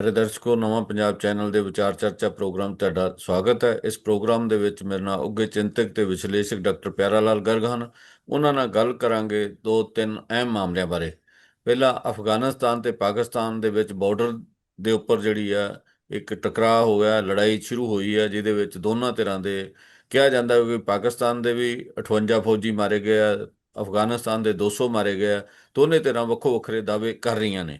ਮੇਰੇ ਦਰਸ਼ਕੋ ਨਵਾਂ ਪੰਜਾਬ ਚੈਨਲ ਦੇ ਵਿਚਾਰ ਚਰਚਾ ਪ੍ਰੋਗਰਾਮ ਤੁਹਾਡਾ ਸਵਾਗਤ ਹੈ ਇਸ ਪ੍ਰੋਗਰਾਮ ਦੇ ਵਿੱਚ ਮੇਰੇ ਨਾਲ ਉੱਘੇ ਚਿੰਤਕ ਤੇ ਵਿਸ਼ਲੇਸ਼ਕ ਡਾਕਟਰ ਪਿਆਰਾ ਲਾਲ ਗਰਗ ਹਨ ਉਹਨਾਂ ਨਾਲ ਗੱਲ ਕਰਾਂਗੇ ਦੋ ਤਿੰਨ ਅਹਿਮ ਮਾਮਲਿਆਂ ਬਾਰੇ ਪਹਿਲਾ ਅਫਗਾਨਿਸਤਾਨ ਤੇ ਪਾਕਿਸਤਾਨ ਦੇ ਵਿੱਚ ਬਾਰਡਰ ਦੇ ਉੱਪਰ ਜਿਹੜੀ ਆ ਇੱਕ ਟਕਰਾਅ ਹੋਇਆ ਲੜਾਈ ਸ਼ੁਰੂ ਹੋਈ ਹੈ ਜਿਹਦੇ ਵਿੱਚ ਦੋਨਾਂ ਧਿਰਾਂ ਦੇ ਕਿਹਾ ਜਾਂਦਾ ਹੈ ਕਿ ਪਾਕਿਸਤਾਨ ਦੇ ਵੀ 58 ਫੌਜੀ ਮਾਰੇ ਗਏ ਆ ਅਫਗਾਨਿਸਤਾਨ ਦੇ 200 ਮਾਰੇ ਗਏ ਆ ਦੋਨੇ ਧਿਰਾਂ ਵੱਖੋ ਵੱਖਰੇ ਦਾਅਵੇ ਕਰ ਰਹੀਆਂ ਨੇ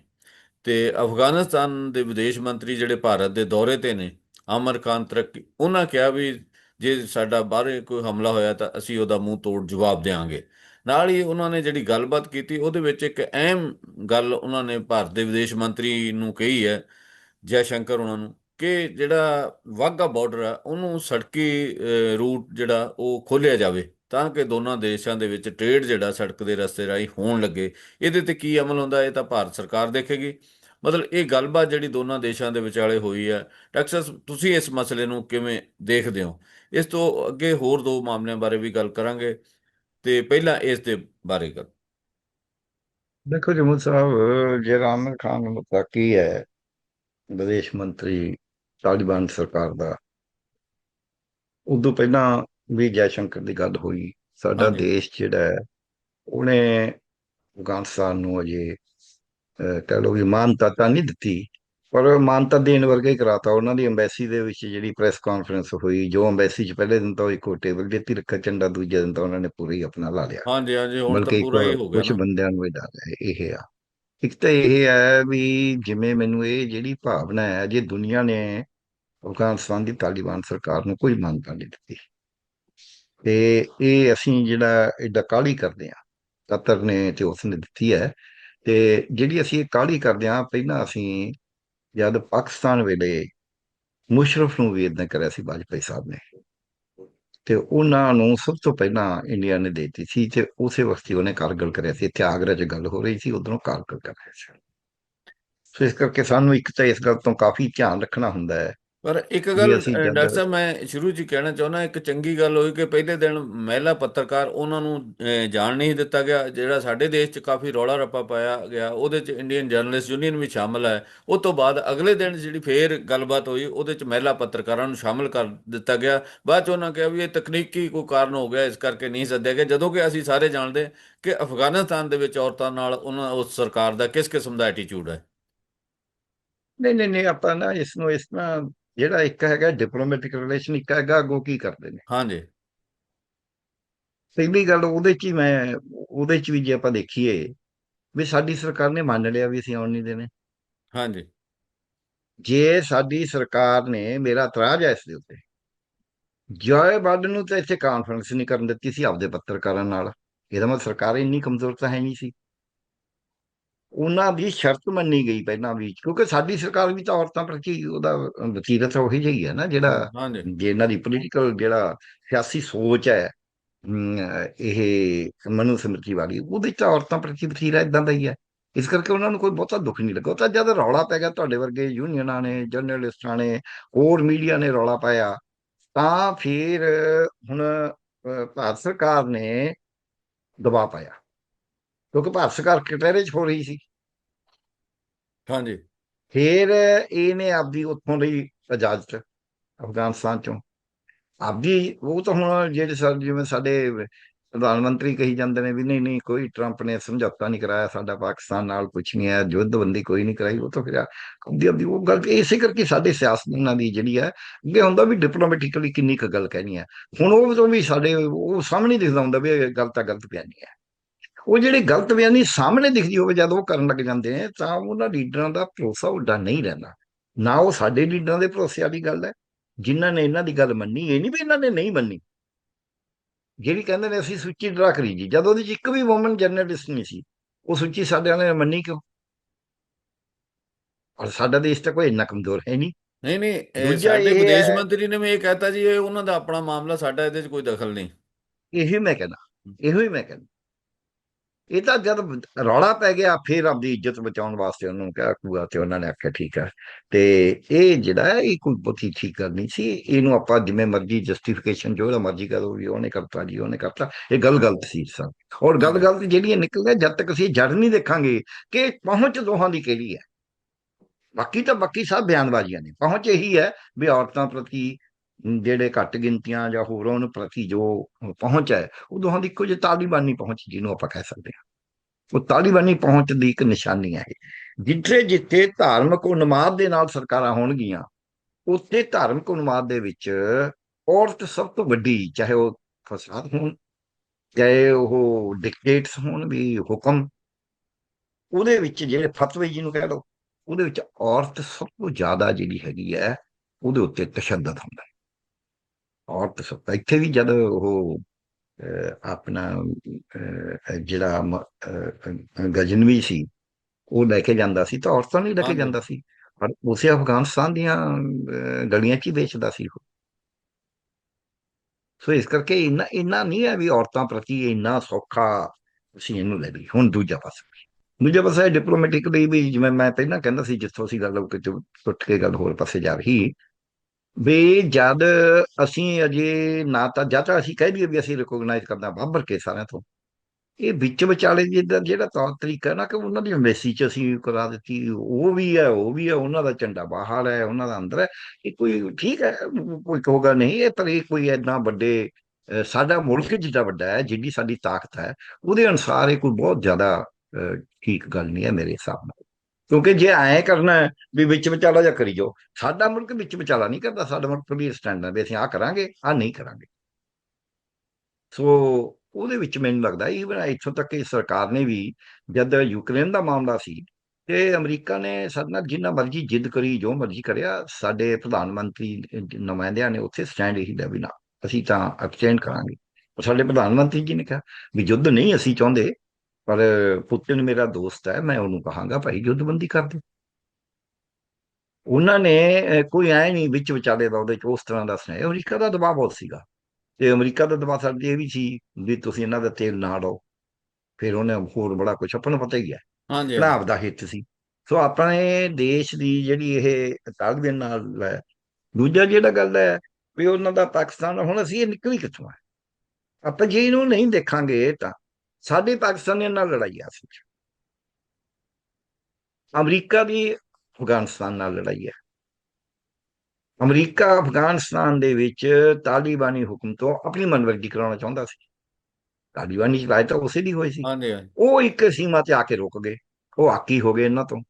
ਤੇ ਅਫਗਾਨਿਸਤਾਨ ਦੇ ਵਿਦੇਸ਼ ਮੰਤਰੀ ਜਿਹੜੇ ਭਾਰਤ ਦੇ ਦੌਰੇ ਤੇ ਨੇ, ਅਮਰ ਖਾਨ ਤਰੱਕੀ, ਉਹਨਾਂ ਕਿਹਾ ਵੀ ਜੇ ਸਾਡਾ ਬਾਹਰ ਕੋਈ ਹਮਲਾ ਹੋਇਆ ਤਾਂ ਅਸੀਂ ਉਹਦਾ ਮੂੰਹ ਤੋੜ ਜਵਾਬ ਦੇਵਾਂਗੇ ਨਾਲ ਹੀ ਉਹਨਾਂ ਨੇ ਜਿਹੜੀ ਗੱਲਬਾਤ ਕੀਤੀ, ਉਹਦੇ ਵਿੱਚ ਇੱਕ ਅਹਿਮ ਗੱਲ ਉਹਨਾਂ ਨੇ ਭਾਰਤ ਦੇ ਵਿਦੇਸ਼ ਮੰਤਰੀ ਨੂੰ ਕਹੀ ਹੈ, ਜੈ ਸ਼ੰਕਰ ਉਹਨਾਂ ਨੂੰ, ਕਿ ਜਿਹੜਾ ਵਾਘਾ ਬਾਰਡਰ ਆ, ਉਹਨੂੰ ਸੜਕੀ ਰੂਟ ਜਿਹੜਾ ਉਹ ਖੋਲ੍ਹਿਆ ਜਾਵੇ। ਤਾਂ ਕਿ ਦੋਨਾਂ ਦੇਸ਼ਾਂ ਦੇ ਵਿੱਚ ਟ੍ਰੇਡ ਜਿਹੜਾ ਸੜਕ ਦੇ ਰਸਤੇ ਰਾਹੀਂ ਹੋਣ ਲੱਗੇ, ਇਹਦੇ ਤੇ ਕੀ ਅਮਲ ਹੁੰਦਾ, ਇਹ ਤਾਂ ਭਾਰਤ ਸਰਕਾਰ ਦੇਖੇਗੀ। ਮਤਲਬ ਇਹ ਗੱਲਬਾਤ ਜਿਹੜੀ ਦੋਨਾਂ ਦੇਸ਼ਾਂ ਦੇ ਵਿਚਾਲੇ ਹੋਈ ਹੈ ਟੈਕਸਸ ਤੁਸੀਂ ਇਸ ਮਸਲੇ ਨੂੰ ਕਿਵੇਂ ਦੇਖਦੇ ਹੋ? ਇਸ ਤੋਂ ਅੱਗੇ ਹੋਰ ਦੋ ਮਾਮਲਿਆਂ ਬਾਰੇ ਵੀ ਗੱਲ ਕਰਾਂਗੇ, ਤੇ ਪਹਿਲਾਂ ਇਸ ਦੇ ਬਾਰੇ ਗੱਲ। ਦੇਖੋ ਜਮੂਦ ਸਾਹਿਬ ਜੇ ਆਮਰ ਖਾਨ ਮੁਤਕੀ ਹੈ, ਵਿਦੇਸ਼ ਮੰਤਰੀ, ਤਾਲਿਬਾਨ ਸਰਕਾਰ ਦਾ, ਉਦੋਂ ਪਹਿਲਾਂ ਵੀ ਜੈ ਸ਼ੰਕਰ ਦੀ ਗੱਲ ਹੋਈ। ਸਾਡਾ। ਦੇਸ਼ ਜਿਹੜਾ ਹੈ ਉਹਨੇ ਅਫਗਾਨਿਸਤਾਨ ਨੂੰ ਅਜੇ ਕਹਿ ਲਓ ਵੀ ਮਾਨਤਾ ਤਾਂ ਨਹੀਂ ਦਿੱਤੀ ਪਰ ਮਾਨਤਾ ਦੇਣ ਵਰਗਾ ਹੀ ਕਰਾਤਾ। ਉਹਨਾਂ ਦੀ ਐਮਬੈਸੀ ਦੇ ਵਿੱਚ ਜਿਹੜੀ ਪ੍ਰੈਸ ਕਾਨਫਰੰਸ ਹੋਈ ਜੋ ਐਮਬੈਸੀ 'ਚ ਪਹਿਲੇ ਦਿਨ ਤਾਂ ਇੱਕੋ ਟੇਬਲ ਦੇ ਉੱਤੇ ਰੱਖਿਆ ਝੰਡਾ ਦੂਜੇ ਦਿਨ ਤਾਂ ਉਹਨਾਂ ਨੇ ਪੂਰਾ ਆਪਣਾ ਲਾ ਲਿਆ। ਹਾਂਜੀ ਹਾਂਜੀ ਹੁਣ ਤਾਂ ਪੂਰਾ ਹੀ ਹੋ ਗਿਆ ਕੁਝ ਬੰਦਿਆਂ ਨੂੰ ਇਹ ਡਰ ਹੈ ਇਹ ਆ। ਇੱਕ ਤਾਂ ਇਹ ਹੈ ਵੀ ਜਿਵੇਂ ਮੈਨੂੰ ਇਹ ਜਿਹੜੀ ਭਾਵਨਾ ਹੈ ਜੇ ਦੁਨੀਆ ਨੇ ਅਫਗਾਨਿਸਤਾਨ ਦੀ ਤਾਲਿਬਾਨ ਸਰਕਾਰ ਨੂੰ ਕੋਈ ਮਾਨਤਾ ਨਹੀਂ ਦਿੱਤੀ। ਤੇ ਇਹ ਅਸੀਂ ਜਿਹੜਾ ਏਡਾ ਕਾਹਲੀ ਕਰਦੇ ਆ ਕਤਰ ਨੇ ਤੇ ਉਸ ਨੇ ਦਿੱਤੀ ਹੈ। ਤੇ ਜਿਹੜੀ ਅਸੀਂ ਇਹ ਕਾਹਲੀ ਕਰਦੇ ਆ ਪਹਿਲਾਂ ਅਸੀਂ ਜਦ ਪਾਕਿਸਤਾਨ ਵੇਲੇ ਮੁਸ਼ਰਫ ਨੂੰ ਵੀ ਇਦਾਂ ਕਰਿਆ ਸੀ ਵਾਜਪਾਈ ਸਾਹਿਬ ਨੇ। ਤੇ ਉਹਨਾਂ ਨੂੰ ਸਭ ਤੋਂ ਪਹਿਲਾਂ ਇੰਡੀਆ ਨੇ ਦਿੱਤੀ ਸੀ ਤੇ ਉਸੇ ਵਕਤ ਹੀ ਉਹਨੇ ਕਾਰਗਲ ਕਰਿਆ ਸੀ। ਇੱਥੇ ਆਗਰਾ 'ਚ ਗੱਲ ਹੋ ਰਹੀ ਸੀ, ਉਧਰੋਂ ਕਾਰਗਲ ਕਰ ਰਹੇ ਸੀ। ਸੋ ਇਸ ਕਰਕੇ ਸਾਨੂੰ ਇੱਕ ਤਾਂ ਇਸ ਗੱਲ ਤੋਂ ਕਾਫੀ ਧਿਆਨ ਰੱਖਣਾ ਹੁੰਦਾ ਹੈ ਪਰ ਇੱਕ ਗੱਲ ਅਸੀਂ ਡਾਕਟਰ ਸਾਹਿਬ ਮੈਂ ਸ਼ੁਰੂ ਹੀ ਕਹਿਣਾ ਚਾਹੁੰਦਾ ਇੱਕ ਚੰਗੀ ਗੱਲ ਹੋਈ ਕਿ ਪਹਿਲੇ ਦਿਨ ਮਹਿਲਾ ਪੱਤਰਕਾਰ ਉਹਨਾਂ ਨੂੰ ਜਾਣ ਨਹੀਂ ਦਿੱਤਾ ਗਿਆ ਜਿਹੜਾ ਸਾਡੇ ਦੇਸ਼ 'ਚ ਕਾਫੀ ਰੌਲਾ ਰੱਪਾ ਪਾਇਆ ਗਿਆ ਉਹਦੇ 'ਚ ਇੰਡੀਅਨ ਜਰਨਲਿਸਟ ਯੂਨੀਅਨ ਵੀ ਸ਼ਾਮਲ ਹੈ। ਉਸ ਤੋਂ ਬਾਅਦ ਅਗਲੇ ਦਿਨ ਜਿਹੜੀ ਫੇਰ ਗੱਲਬਾਤ ਹੋਈ ਉਹਦੇ 'ਚ ਮਹਿਲਾ ਪੱਤਰਕਾਰਾਂ ਨੂੰ ਸ਼ਾਮਲ ਕਰ ਦਿੱਤਾ ਗਿਆ। ਬਾਅਦ 'ਚ ਉਹਨਾਂ ਕਿਹਾ ਵੀ ਇਹ ਤਕਨੀਕੀ ਕੋਈ ਕਾਰਨ ਹੋ ਗਿਆ ਇਸ ਕਰਕੇ ਨਹੀਂ ਸੱਦਿਆ ਗਿਆ। ਜਦੋਂ ਕਿ ਅਸੀਂ ਸਾਰੇ ਜਾਣਦੇ ਕਿ ਅਫਗਾਨਿਸਤਾਨ ਦੇ ਵਿੱਚ ਔਰਤਾਂ ਨਾਲ ਉਹਨਾਂ ਉਸ ਸਰਕਾਰ ਦਾ ਕਿਸ ਕਿਸਮ ਦਾ ਐਟੀਟਿਊਡ ਹੈ? ਨਹੀਂ ਨਹੀਂ ਨਹੀਂ ਆਪਾਂ ਨਾ ਇਸ ਨੂੰ ਇਸ ਤਰ੍ਹਾਂ ਜਿਹੜਾ ਇੱਕ ਹੈਗਾ ਡਿਪਲੋਮੈਟਿਕ ਰਿਲੇਸ਼ਨ ਇੱਕ ਹੈਗਾ ਅੱਗੋਂ ਕੀ ਕਰਦੇ ਨੇ? ਹਾਂਜੀ। ਪਹਿਲੀ ਗੱਲ ਉਹਦੇ 'ਚ ਹੀ ਮੈਂ ਉਹਦੇ 'ਚ ਵੀ ਜੇ ਆਪਾਂ ਦੇਖੀਏ ਵੀ ਸਾਡੀ ਸਰਕਾਰ ਨੇ ਮੰਨ ਲਿਆ ਵੀ ਅਸੀਂ ਆਉਣ ਨਹੀਂ ਦੇਣੇ। ਹਾਂਜੀ। ਜੇ ਸਾਡੀ ਸਰਕਾਰ ਨੇ ਮੇਰਾ ਇਤਰਾਜ਼ ਹੈ ਇਸ ਦੇ ਉੱਤੇ ਜੋਏ ਬਾਈਡਨ ਨੂੰ ਤਾਂ ਇੱਥੇ ਕਾਨਫਰੰਸ ਨਹੀਂ ਕਰਨ ਦਿੱਤੀ ਸੀ ਆਪਦੇ ਪੱਤਰਕਾਰਾਂ ਨਾਲ। ਇਹਦਾ ਮਤਲਬ ਸਰਕਾਰ ਇੰਨੀ ਕਮਜ਼ੋਰ ਤਾਂ ਹੈ ਨਹੀਂ ਸੀ। ਉਹਨਾਂ ਦੀ ਸ਼ਰਤ ਮੰਨੀ ਗਈ ਪਹਿਲਾਂ ਵੀ ਕਿਉਂਕਿ ਸਾਡੀ ਸਰਕਾਰ ਵੀ ਤਾਂ ਔਰਤਾਂ ਪ੍ਰਤੀ ਉਹਦਾ ਵਸੀਰਤ ਉਹੀ ਜਿਹੀ ਹੈ ਨਾ ਜਿਹੜਾ ਜੇ ਇਹਨਾਂ ਦੀ ਪੋਲੀਟੀਕਲ ਜਿਹੜਾ ਸਿਆਸੀ ਸੋਚ ਹੈ ਇਹ ਮਨੂ ਸਮਿਤੀ ਵਾਲੀ ਉਹਦੇ 'ਚ ਤਾਂ ਔਰਤਾਂ ਪ੍ਰਤੀ ਵਸੀਰਾ ਇਦਾਂ ਦਾ ਹੀ ਹੈ। ਇਸ ਕਰਕੇ ਉਹਨਾਂ ਨੂੰ ਕੋਈ ਬਹੁਤਾ ਦੁੱਖ ਨਹੀਂ ਲੱਗਾ। ਤਾਂ ਜਦ ਰੌਲਾ ਪੈ ਗਿਆ ਤੁਹਾਡੇ ਵਰਗੇ ਯੂਨੀਅਨਾਂ ਨੇ ਜਰਨਲਿਸਟਾਂ ਨੇ ਹੋਰ ਮੀਡੀਆ ਨੇ ਰੌਲਾ ਪਾਇਆ ਤਾਂ ਫਿਰ ਹੁਣ ਭਾਰਤ ਸਰਕਾਰ ਨੇ ਦਬਾਅ ਪਾਇਆ। ਕਿਉਂਕਿ ਭਾਰਤ ਸਰਕਾਰ ਕਟਹਿਰੇ 'ਚ ਹੋ ਰਹੀ ਸੀ। ਹਾਂਜੀ। ਫਿਰ ਇਹਨੇ ਆਪਦੀ ਉੱਥੋਂ ਲਈ ਇਜਾਜ਼ਤ ਅਫਗਾਨਿਸਤਾਨ ਚੋਂ। ਆਪਦੀ ਉਹ ਤਾਂ ਹੁਣ ਜਿਹੜੇ ਸਾਡੇ ਜਿਵੇਂ ਸਾਡੇ ਪ੍ਰਧਾਨ ਮੰਤਰੀ ਕਹੀ ਜਾਂਦੇ ਨੇ ਵੀ ਨਹੀਂ ਨਹੀਂ ਕੋਈ ਟਰੰਪ ਨੇ ਸਮਝੌਤਾ ਨਹੀਂ ਕਰਾਇਆ ਸਾਡਾ ਪਾਕਿਸਤਾਨ ਨਾਲ ਕੁਝ ਨਹੀਂ ਹੈ ਯੁੱਧਬੰਦੀ ਕੋਈ ਨਹੀਂ ਕਰਾਈ ਉਹ ਤਾਂ ਫਿਰ ਆਪਦੀ ਆਪਦੀ ਉਹ ਗੱਲ ਇਸੇ ਕਰਕੇ ਸਾਡੇ ਸਿਆਸਤਦਾਨਾਂ ਦੀ ਜਿਹੜੀ ਹੈ ਅੱਗੇ ਹੁੰਦਾ ਵੀ ਡਿਪਲੋਮੈਟਿਕਲੀ ਕਿੰਨੀ ਕੁ ਗੱਲ ਕਹਿਣੀ ਹੈ। ਹੁਣ ਉਹ ਤੋਂ ਵੀ ਸਾਡੇ ਉਹ ਸਾਹਮਣੇ ਦਿਖਦਾ ਹੁੰਦਾ ਵੀ ਇਹ ਗਲਤ ਆ ਗਲਤ ਬਿਆਨੀ ਹੈ। ਉਹ ਜਿਹੜੀ ਗਲਤ ਬਿਆਨੀ ਸਾਹਮਣੇ ਦਿਖਦੀ ਹੋਵੇ ਜਦ ਉਹ ਕਰਨ ਲੱਗ ਜਾਂਦੇ ਨੇ ਤਾਂ ਉਹਨਾਂ ਲੀਡਰਾਂ ਦਾ ਭਰੋਸਾ ਉੱਡਾ ਨਹੀਂ ਰਹਿੰਦਾ। ਨਾ ਉਹ ਸਾਡੇ ਲੀਡਰਾਂ ਦੇ ਭਰੋਸੇ ਵਾਲੀ ਗੱਲ ਹੈ ਜਿਨ੍ਹਾਂ ਨੇ ਇਹਨਾਂ ਦੀ ਗੱਲ ਮੰਨੀ। ਇਹ ਨਹੀਂ ਵੀ ਇਹਨਾਂ ਨੇ ਨਹੀਂ ਮੰਨੀ। ਜਿਹੜੀ ਕਹਿੰਦੇ ਨੇ ਅਸੀਂ ਸੂਚੀ ਡਰਾ ਕਰੀ ਜੀ। ਜਦ ਉਹਦੇ ਚ ਇੱਕ ਵੀ ਔਮਨ ਜਰਨਲਿਸਟ ਨਹੀਂ ਸੀ ਉਹ ਸੂਚੀ ਸਾਡੇ ਵਾਲਿਆਂ ਨੇ ਮੰਨੀ ਕਿਉਂ? ਔਰ ਸਾਡਾ ਦੇਸ਼ ਤਾਂ ਕੋਈ ਇੰਨਾ ਕਮਜ਼ੋਰ ਹੈ ਨਹੀਂ। ਨਹੀਂ ਨਹੀਂ ਸਾਡੇ ਵਿਦੇਸ਼ ਮੰਤਰੀ ਨੇ ਵੀ ਇਹ ਕਹਿਤਾ ਜੀ ਇਹ ਉਹਨਾਂ ਦਾ ਆਪਣਾ ਮਾਮਲਾ ਸਾਡਾ ਇਹਦੇ 'ਚ ਕੋਈ ਦਖਲ ਨਹੀਂ। ਇਹੀ ਮੈਂ ਕਹਿੰਦਾ। ਇਹੋ ਹੀ ਮੈਂ ਕਹਿੰਦਾ। ਇਹ ਤਾਂ ਜਦ ਰੌਲਾ ਪੈ ਗਿਆ ਫਿਰ ਆਪਦੀ ਇੱਜ਼ਤ ਬਚਾਉਣ ਵਾਸਤੇ ਉਹਨੂੰ ਕਿਹਾ ਕੂਆ ਤੇ ਉਹਨਾਂ ਨੇ ਆਖਿਆ ਠੀਕ ਹੈ ਤੇ ਇਹ ਜਿਹੜਾ ਹੈ, ਇਹ ਕੋਈ ਬਹੁਤੀ ਠੀਕ ਗੱਲ ਨਹੀਂ ਸੀ। ਇਹਨੂੰ ਆਪਾਂ ਜਿਵੇਂ ਮਰਜ਼ੀ ਜਸਟੀਫਿਕੇਸ਼ਨ ਜੋ ਦਾ ਮਰਜ਼ੀ ਕਰੋ ਵੀ ਉਹਨੇ ਕਰਤਾ ਜੀ ਉਹਨੇ ਕਰਤਾ। ਇਹ ਗੱਲ ਗਲਤ ਸੀ ਸਰ। ਔਰ ਗੱਲ ਗਲਤ ਜਿਹੜੀ ਨਿਕਲ ਗਿਆ ਜਦ ਤੱਕ ਅਸੀਂ ਜੜ ਨਹੀਂ ਦੇਖਾਂਗੇ ਕਿ ਪਹੁੰਚ ਦੋਹਾਂ ਦੀ ਕਿਹੜੀ ਹੈ। ਬਾਕੀ ਤਾਂ ਬਾਕੀ ਸਭ ਬਿਆਨਬਾਜ਼ੀਆਂ ਨੇ। ਪਹੁੰਚ ਇਹੀ ਹੈ ਵੀ ਔਰਤਾਂ ਪ੍ਰਤੀ ਜਿਹੜੇ ਘੱਟ ਗਿਣਤੀਆਂ ਜਾਂ ਹੋਰਾਂ ਨੂੰ ਪ੍ਰਤੀ ਜੋ ਪਹੁੰਚ ਹੈ, ਉਹ ਦੋਹਾਂ ਦੀ ਇੱਕੋ ਜਿਹੀ ਤਾਲੀਬਾਨੀ ਪਹੁੰਚ ਜਿਹਨੂੰ ਆਪਾਂ ਕਹਿ ਸਕਦੇ ਹਾਂ। ਉਹ ਤਾਲੀਬਾਨੀ ਪਹੁੰਚ ਦੀ ਇੱਕ ਨਿਸ਼ਾਨੀ ਹੈ ਜਿੱਥੇ ਜਿੱਥੇ ਧਾਰਮਿਕ ਉਨਮਾਦ ਦੇ ਨਾਲ ਸਰਕਾਰਾਂ ਹੋਣਗੀਆਂ, ਉੱਥੇ ਧਾਰਮਿਕ ਉਨਮਾਦ ਦੇ ਵਿੱਚ ਔਰਤ ਸਭ ਤੋਂ ਵੱਡੀ, ਚਾਹੇ ਉਹ ਫਸਾਦ ਹੋਣ, ਚਾਹੇ ਉਹ ਡਿਕਟੇਟਸ ਹੋਣ ਵੀ ਹੁਕਮ, ਉਹਦੇ ਵਿੱਚ ਜਿਹੜੇ ਫਤਵੇ ਜਿਹਨੂੰ ਕਹਿ ਲਓ, ਉਹਦੇ ਵਿੱਚ ਔਰਤ ਸਭ ਤੋਂ ਜ਼ਿਆਦਾ ਜਿਹੜੀ ਹੈਗੀ ਹੈ, ਉਹਦੇ ਉੱਤੇ ਤਸ਼ੱਦਦ ਹੁੰਦਾ ਹੈ। ਔਰਤ ਸਭ ਤੋਂ ਇੱਥੇ ਵੀ ਜਦ ਉਹ ਆਪਣਾ ਜਿਹੜਾ ਗਜਨਵੀ ਸੀ ਉਹ ਲੈ ਕੇ ਜਾਂਦਾ ਸੀ ਤਾਂ ਔਰਤਾਂ ਨਹੀਂ ਲੈ ਕੇ। ਜਾਂਦਾ ਸੀ। ਪਰ ਉਸੇ ਅਫਗਾਨਿਸਤਾਨ ਦੀਆਂ ਗਲੀਆਂ 'ਚ ਹੀ ਵੇਚਦਾ ਸੀ ਉਹ। ਸੋ ਇਸ ਕਰਕੇ ਇੰਨਾ ਇੰਨਾ ਨਹੀਂ ਹੈ ਵੀ ਔਰਤਾਂ ਪ੍ਰਤੀ ਇੰਨਾ ਸੌਖਾ ਅਸੀਂ ਇਹਨੂੰ ਲੈ ਲਈ ਹੁਣ ਦੂਜਾ ਪਾਸਾ। ਦੂਜਾ ਪਾਸਾ ਡਿਪਲੋਮੈਟਿਕਲੀ ਵੀ ਜਿਵੇਂ ਮੈਂ ਪਹਿਲਾਂ ਕਹਿੰਦਾ ਸੀ ਜਿੱਥੋਂ ਅਸੀਂ ਗੱਲ ਕਿਤੇ ਟੁੱਟ ਕੇ ਗੱਲ ਹੋਰ ਪਾਸੇ ਜਾ ਰਹੀ ਵੀ ਜਦ ਅਸੀਂ ਅਜੇ ਨਾ ਤਾਂ ਜਦ ਤਾਂ ਅਸੀਂ ਕਹਿ ਦਈਏ ਵੀ ਅਸੀਂ ਰਿਕੋਗਨਾਈਜ਼ ਕਰਦਾ ਬਾਬਰ ਕੇ ਸਾਰਿਆਂ ਤੋਂ, ਇਹ ਵਿੱਚ ਵਿਚਾਲੇ ਜਿਹਦਾ ਜਿਹੜਾ ਤੌਰ ਤਰੀਕਾ ਨਾ ਕਿ ਉਹਨਾਂ ਦੀ ਐਮਬੈਸੀ ਚ ਅਸੀਂ ਕਰਾ ਦਿੱਤੀ, ਉਹ ਵੀ ਹੈ, ਉਹ ਵੀ ਹੈ, ਉਹਨਾਂ ਦਾ ਝੰਡਾ ਬਾਹਰ ਹੈ, ਉਹਨਾਂ ਦਾ ਅੰਦਰ ਹੈ, ਇਹ ਕੋਈ ਠੀਕ ਹੈ, ਕੋਈ ਕਹੋਗਾ ਨਹੀਂ, ਇਹ ਪਰ ਇਹ ਕੋਈ ਐਨਾ ਵੱਡੇ ਸਾਡਾ ਮੁਲਕ ਜਿੱਦਾਂ ਵੱਡਾ ਹੈ ਜਿੱਡੀ ਸਾਡੀ ਤਾਕਤ ਹੈ, ਉਹਦੇ ਅਨੁਸਾਰ ਇਹ ਕੋਈ ਬਹੁਤ ਜ਼ਿਆਦਾ ਠੀਕ ਗੱਲ ਨਹੀਂ ਹੈ ਮੇਰੇ ਹਿਸਾਬ ਨਾਲ। ਕਿਉਂਕਿ ਜੇ ਐਂ ਕਰਨਾ ਵੀ ਵਿੱਚ ਵਿਚਾਲਾ ਜਾਂ ਕਰੀ ਜਾਓ, ਸਾਡਾ ਮੁਲਕ ਵਿੱਚ ਵਿਚਾਲਾ ਨਹੀਂ ਕਰਦਾ, ਸਾਡਾ ਮੁਲਕ ਕਲੀਅਰ ਸਟੈਂਡ ਹੈ ਵੀ ਅਸੀਂ ਆਹ ਕਰਾਂਗੇ, ਆਹ ਨਹੀਂ ਕਰਾਂਗੇ। ਸੋ ਉਹਦੇ ਵਿੱਚ ਮੈਨੂੰ ਲੱਗਦਾ ਈਵਨ ਇੱਥੋਂ ਤੱਕ ਕਿ ਸਰਕਾਰ ਨੇ ਵੀ ਜਦ ਯੂਕਰੇਨ ਦਾ ਮਾਮਲਾ ਸੀ ਤੇ ਅਮਰੀਕਾ ਨੇ ਸਾਡੇ ਨਾਲ ਜਿੰਨਾ ਮਰਜ਼ੀ ਜਿੱਦ ਕਰੀ, ਜੋ ਮਰਜ਼ੀ ਕਰਿਆ, ਸਾਡੇ ਪ੍ਰਧਾਨ ਮੰਤਰੀ ਨੁਮਾਇੰਦਿਆਂ ਨੇ ਉੱਥੇ ਸਟੈਂਡ ਹੀ ਲਿਆ ਵੀ ਨਾ, ਅਸੀਂ ਤਾਂ ਐਕਸਟੈਂਡ ਕਰਾਂਗੇ। ਸਾਡੇ ਪ੍ਰਧਾਨ ਮੰਤਰੀ ਜੀ ਨੇ ਕਿਹਾ ਵੀ ਯੁੱਧ ਨਹੀਂ ਅਸੀਂ ਚਾਹੁੰਦੇ ਪਰ ਪੁਤਿਨ ਮੇਰਾ ਦੋਸਤ ਹੈ ਮੈਂ ਉਹਨੂੰ ਕਹਾਂਗਾ ਭਾਈ ਯੁੱਧਬੰਦੀ ਕਰ ਦੇ। ਉਹਨਾਂ ਨੇ ਕੋਈ ਐ ਨਹੀਂ ਵਿੱਚ ਵਿਚਾਲੇ ਦਾ ਉਹਦੇ ਚ ਉਸ ਤਰ੍ਹਾਂ ਦਾ ਸੁਣਾਇਆ ਅਮਰੀਕਾ ਦਾ ਦਬਾਅ ਬਹੁਤ ਸੀਗਾ। ਤੇ ਅਮਰੀਕਾ ਦਾ ਦਬਾਅ ਸਾਡੇ ਇਹ ਵੀ ਸੀ ਵੀ ਤੁਸੀਂ ਇਹਨਾਂ ਦਾ ਤੇਲ ਨਾ ਲਓ। ਫਿਰ ਉਹਨੇ ਹੋਰ ਬੜਾ ਕੁਝ ਆਪਾਂ ਨੂੰ ਪਤਾ ਹੀ ਹੈ। ਹਾਂਜੀ ਲਾਭ ਦਾ ਹਿੱਤ ਸੀ। ਸੋ ਆਪਣੇ ਦੇਸ਼ ਦੀ ਜਿਹੜੀ ਇਹ ਤਾਲਬੇਨ ਨਾਲ ਹੈ ਦੂਜਾ ਜਿਹੜਾ ਗੱਲ ਹੈ ਵੀ ਉਹਨਾਂ ਦਾ ਪਾਕਿਸਤਾਨ ਨਾਲ ਹੁਣ ਅਸੀਂ ਇਹ ਨਿਕਲੀ ਕਿੱਥੋਂ ਹੈ? ਆਪਾਂ ਜੇ ਇਹਨੂੰ ਨਹੀਂ ਦੇਖਾਂਗੇ ਤਾਂ ਸਾਡੇ ਪਾਕਿਸਤਾਨੀਆਂ ਨਾਲ ਲੜਾਈ ਆ ਸੀ। ਅਮਰੀਕਾ ਦੀ ਅਫਗਾਨਿਸਤਾਨ ਨਾਲ ਲੜਾਈ ਹੈ। ਅਮਰੀਕਾ ਅਫਗਾਨਿਸਤਾਨ ਦੇ ਵਿੱਚ ਤਾਲਿਬਾਨੀ ਹੁਕਮ ਤੋਂ ਆਪਣੀ ਮਨਵਰਜੀ ਕਰਾਉਣਾ ਚਾਹੁੰਦਾ ਸੀ। ਤਾਲਿਬਾਨੀ ਚਲਾਏ ਤਾਂ ਉਸੇ ਦੀ ਹੋਈ ਸੀ। ਹਾਂਜੀ ਹਾਂਜੀ। ਉਹ ਇੱਕ ਸੀਮਾ ਤੇ ਆ ਕੇ ਰੁਕ ਗਏ। ਉਹ ਆਕੀ ਹੋ ਗਏ ਇਹਨਾਂ ਤੋਂ।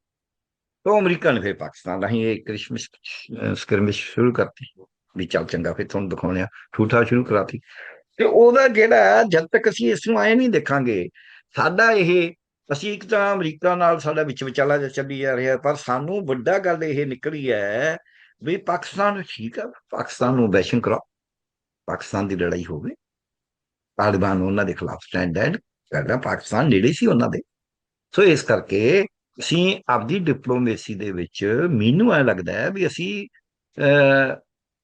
ਤੋਂ ਅਮਰੀਕਾ ਨੇ ਫਿਰ ਪਾਕਿਸਤਾਨ ਰਾਹੀਂ ਇਹ ਕ੍ਰਿਸਮਸ ਸਕਰਮਿਸ਼ ਸ਼ੁਰੂ ਕਰਤੀ। ਵੀ ਚੱਲ ਚੰਗਾ ਫਿਰ ਤੁਹਾਨੂੰ ਦਿਖਾਉਣੇ ਆ ਠੂਠਾ ਸ਼ੁਰੂ ਕਰਾਤੀ। ਤੇ ਉਹਦਾ ਜਿਹੜਾ ਜਦ ਤੱਕ ਅਸੀਂ ਇਸ ਨੂੰ ਆਏ ਨਹੀਂ ਦੇਖਾਂਗੇ, ਸਾਡਾ ਇਹ, ਅਸੀਂ ਇੱਕ ਤਾਂ ਅਮਰੀਕਾ ਨਾਲ ਸਾਡਾ ਵਿੱਚ ਵਿਚਾਲਾ ਜਿਹਾ ਚੱਲੀ ਜਾ ਰਿਹਾ, ਪਰ ਸਾਨੂੰ ਵੱਡਾ ਗੱਲ ਇਹ ਨਿਕਲੀ ਹੈ ਵੀ ਪਾਕਿਸਤਾਨ ਠੀਕ ਆ, ਪਾਕਿਸਤਾਨ ਨੂੰ ਬੈਸ਼ਿੰਗ ਕਰਾਓ ਪਾਕਿਸਤਾਨ ਦੀ ਲੜਾਈ ਹੋਵੇ ਤਾਲਿਬਾਨ ਉਹਨਾਂ ਦੇ ਖਿਲਾਫ ਸਟੈਂਡ ਐਂਡ ਕਰਦਾ ਪਾਕਿਸਤਾਨ ਨੇੜੇ ਸੀ ਉਹਨਾਂ ਦੇ। ਸੋ ਇਸ ਕਰਕੇ ਅਸੀਂ ਆਪਦੀ ਡਿਪਲੋਮੇਸੀ ਦੇ ਵਿੱਚ ਮੈਨੂੰ ਐ ਲੱਗਦਾ ਹੈ ਵੀ ਅਸੀਂ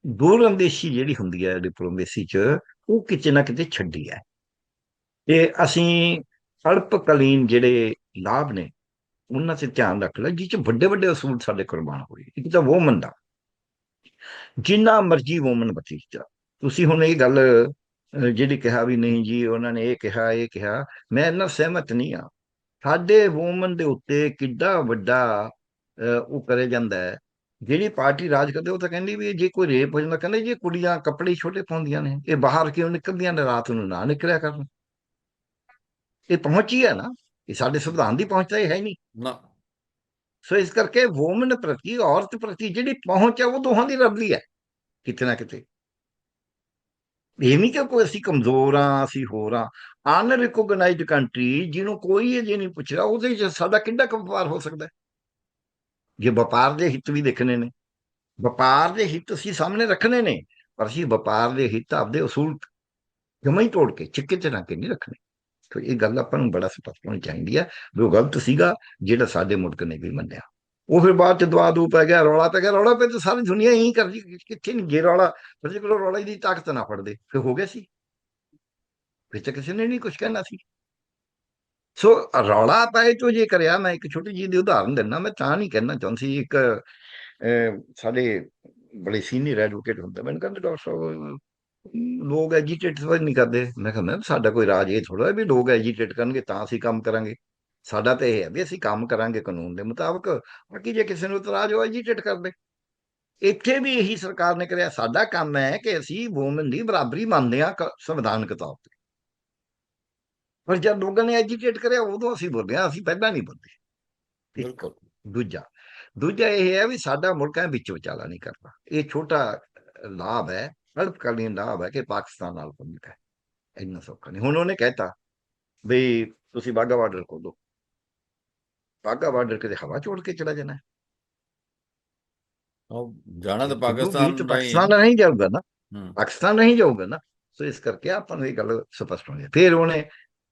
ਦੂਰ ਅੰਦੇਸ਼ੀ ਜਿਹੜੀ ਹੁੰਦੀ ਹੈ ਡਿਪਲੋਮੇਸੀ 'ਚ ਉਹ ਕਿਤੇ ਨਾ ਕਿਤੇ ਛੱਡੀ ਹੈ। ਤੇ ਅਸੀਂ ਅਲਪਕਾਲੀਨ ਜਿਹੜੇ ਲਾਭ ਨੇ, ਉਹਨਾਂ 'ਤੇ ਧਿਆਨ ਰੱਖ ਲੈ ਜਿਹ 'ਚ ਵੱਡੇ ਵੱਡੇ ਅਸੂਲ ਸਾਡੇ ਕੁਰਬਾਨ ਹੋਏ। ਇੱਕ ਤਾਂ ਵੋਮਨ ਦਾ। ਜਿੰਨਾ ਮਰਜ਼ੀ ਵੋਮਨ ਬਚੀ ਜਾ ਤੁਸੀਂ ਹੁਣ ਇਹ ਗੱਲ ਜਿਹੜੀ ਕਿਹਾ ਵੀ ਨਹੀਂ ਜੀ, ਉਹਨਾਂ ਨੇ ਇਹ ਕਿਹਾ ਇਹ ਕਿਹਾ, ਮੈਂ ਇਹਨਾਂ ਸਹਿਮਤ ਨਹੀਂ ਆ ਸਾਡੇ ਵੋਮਨ ਦੇ ਉੱਤੇ ਕਿੱਡਾ ਵੱਡਾ ਉਹ ਕਰੇ ਜਾਂਦਾ ਹੈ ਜਿਹੜੀ ਪਾਰਟੀ ਰਾਜ ਕਰਦੇ ਉਹ ਤਾਂ ਕਹਿੰਦੀ ਵੀ ਜੇ ਕੋਈ ਰੇਪ ਹੋ ਜਾਂਦਾ ਕਹਿੰਦੇ ਜੀ ਕੁੜੀਆਂ ਕੱਪੜੇ ਛੋਟੇ ਪਾਉਂਦੀਆਂ ਨੇ ਇਹ ਬਾਹਰ ਕਿਉਂ ਨਿਕਲਦੀਆਂ ਨੇ? ਰਾਤ ਨੂੰ ਨਾ ਨਿਕਲਿਆ ਕਰਨ। ਇਹ ਪਹੁੰਚੀ ਹੈ ਨਾ ਇਹ ਸਾਡੇ ਸੰਵਿਧਾਨ ਦੀ ਪਹੁੰਚ ਤਾਂ ਇਹ ਹੈ ਨਹੀਂ। ਨਾ। ਸੋ ਇਸ ਕਰਕੇ ਵੂਮਨ ਪ੍ਰਤੀ ਔਰਤ ਪ੍ਰਤੀ ਜਿਹੜੀ ਪਹੁੰਚ ਹੈ ਉਹ ਦੋਹਾਂ ਦੀ ਰਬਲੀ ਹੈ ਕਿਤੇ ਨਾ ਕਿਤੇ। ਇਹ ਨਹੀਂ ਕਿ ਕੋਈ ਅਸੀਂ ਕਮਜ਼ੋਰ ਆ ਅਸੀਂ ਹੋਰ ਆ ਅਨਰਿਕੋਗਨਾਈਜ਼ਡ ਕੰਟਰੀ ਜਿਹਨੂੰ ਕੋਈ ਅਜੇ ਨਹੀਂ ਪੁੱਛਦਾ ਉਹਦੇ ਵਿੱਚ ਸਾਡਾ ਕਿੰਨਾ ਕੁ ਵਪਾਰ ਹੋ ਸਕਦਾ ਹੈ? ਜੇ ਵਪਾਰ ਦੇ ਹਿੱਤ ਵੀ ਦੇਖਣੇ ਨੇ, ਵਪਾਰ ਦੇ ਹਿੱਤ ਅਸੀਂ ਸਾਹਮਣੇ ਰੱਖਣੇ ਨੇ, ਪਰ ਅਸੀਂ ਵਪਾਰ ਦੇ ਹਿੱਤ ਆਪਦੇ ਉਸੂਲ ਜਮਾਂ ਹੀ ਤੋੜ ਕੇ, ਚਿੱਕੇ ਤੇ ਰੱਖ ਕੇ ਨਹੀਂ ਰੱਖਣੇ। ਤਾਂ ਇਹ ਗੱਲ ਆਪਾਂ ਨੂੰ ਬੜਾ ਸਪਸ਼ਟ ਹੋਣੀ ਚਾਹੀਦੀ ਹੈ ਵੀ ਉਹ ਗਲਤ ਸੀਗਾ, ਜਿਹੜਾ ਸਾਡੇ ਮੁਲਕ ਨੇ ਵੀ ਮੰਨਿਆ। ਉਹ ਫਿਰ ਬਾਅਦ ਚ ਦਵਾ ਦੂ ਪੈ ਗਿਆ, ਰੌਲਾ ਪੈ ਗਿਆ, ਰੌਲਾ ਪੈ ਤੇ ਸਾਰੀ ਦੁਨੀਆ ਇਹੀ ਕਰਦੀ, ਕਿੱਥੇ ਨਹੀਂ ਜੇ ਰੌਲਾ, ਫਿਰ ਜੇ ਕੋਲ ਰੌਲਾ ਦੀ ਤਾਕਤ ਨਾ ਫੜਦੇ, ਫਿਰ ਹੋ ਗਿਆ ਸੀ। ਫਿਰ ਤਾਂ ਕਿਸੇ ਨੇ ਨਹੀਂ ਕੁਝ ਕਹਿਣਾ ਸੀ। ਸੋ ਰੌਲਾ ਤਾਂ ਇਹ ਤੋਂ ਜੇ ਕਰਿਆ, ਮੈਂ ਇੱਕ ਛੋਟੀ ਜਿਹੀ ਦੀ ਉਦਾਹਰਨ ਦਿੰਦਾ, ਮੈਂ ਤਾਂ ਨਹੀਂ ਕਹਿਣਾ ਚਾਹੁੰਦੀ ਇੱਕ ਸਾਡੇ ਬੜੇ ਸੀਨੀਅਰ ਐਡਵੋਕੇਟ ਹੁੰਦੇ, ਮੈਨੂੰ ਕਹਿੰਦੇ ਡਾਕਟਰ ਸਾਹਿਬ ਲੋਕ ਐਜੀਟੇਟ ਨਹੀਂ ਕਰਦੇ। ਮੈਂ ਕਹਿੰਦਾ ਸਾਡਾ ਕੋਈ ਰਾਜ ਇਹ ਥੋੜਾ ਵੀ ਲੋਕ ਐਜੀਟੇਟ ਕਰਨਗੇ, ਤਾਂ ਅਸੀਂ ਕੰਮ ਕਰਾਂਗੇ। ਸਾਡਾ ਤਾਂ ਇਹ ਹੈ ਵੀ ਅਸੀਂ ਕੰਮ ਕਰਾਂਗੇ ਕਾਨੂੰਨ ਦੇ ਮੁਤਾਬਕ, ਬਾਕੀ ਜੇ ਕਿਸੇ ਨੂੰ ਇਤਰਾਜ਼ ਹੋ ਐਜੀਟੇਟ ਕਰਦੇ। ਇੱਥੇ ਵੀ ਇਹੀ ਸਰਕਾਰ ਨੇ ਕਰਿਆ, ਸਾਡਾ ਕੰਮ ਹੈ ਕਿ ਅਸੀਂ ਵੂਮਨ ਦੀ ਬਰਾਬਰੀ ਮੰਨਦੇ ਹਾਂ ਸੰਵਿਧਾਨਕ ਤੌਰ ਤੇ। ਪਰ ਜਦ ਲੋਕਾਂ ਨੇ ਐਜੀਟੇਟ ਕਰਿਆ ਉਦੋਂ ਅਸੀਂ ਬੋਲਦੇ ਹਾਂ ਅਸੀਂ ਪਹਿਲਾਂ ਨਹੀਂ ਬੋਲਦੇ। ਬਿਲਕੁਲ। ਦੂਜਾ ਦੂਜਾ ਇਹ ਹੈ ਵੀ ਸਾਡਾ ਮੁਲਕ ਹੈ ਵਿੱਚ ਵਿਚਾਲਾ ਨਹੀਂ ਕਰਦਾ। ਇਹ ਛੋਟਾ ਲਾਭ ਹੈ ਅਲਪਕਾਲੀਨ ਲਾਭ ਹੈ ਕਿ ਪਾਕਿਸਤਾਨ ਨਾਲ ਪੰਗਾ ਹੈ। ਇੰਨਾ ਸੌਖਾ ਨਹੀਂ। ਹੁਣ ਉਹਨੇ ਕਹਿਤਾ ਵੀ ਤੁਸੀਂ ਬਾਗਾ ਬਾਰਡਰ ਖੋਲੋ। ਬਾਗਾ ਬਾਰਡਰ ਕਿਤੇ ਹਵਾ ਚੋੜ ਕੇ ਚਲਾ ਜਾਣਾ। ਹੈ। ਉਹ ਜਾਣਾ ਤਾਂ ਪਾਕਿਸਤਾਨ ਪਾਕਿਸਤਾਨ ਨਹੀਂ ਜਾਊਗਾ ਨਾ। ਹੂੰ। ਪਾਕਿਸਤਾਨ ਨਹੀਂ ਜਾਊਗਾ ਨਾ। ਸੋ ਇਸ ਕਰਕੇ ਆਪਾਂ ਨੂੰ ਇਹ ਗੱਲ ਸਪਸ਼ਟ ਹੋਣੀ ਹੈ। ਫਿਰ ਉਹਨੇ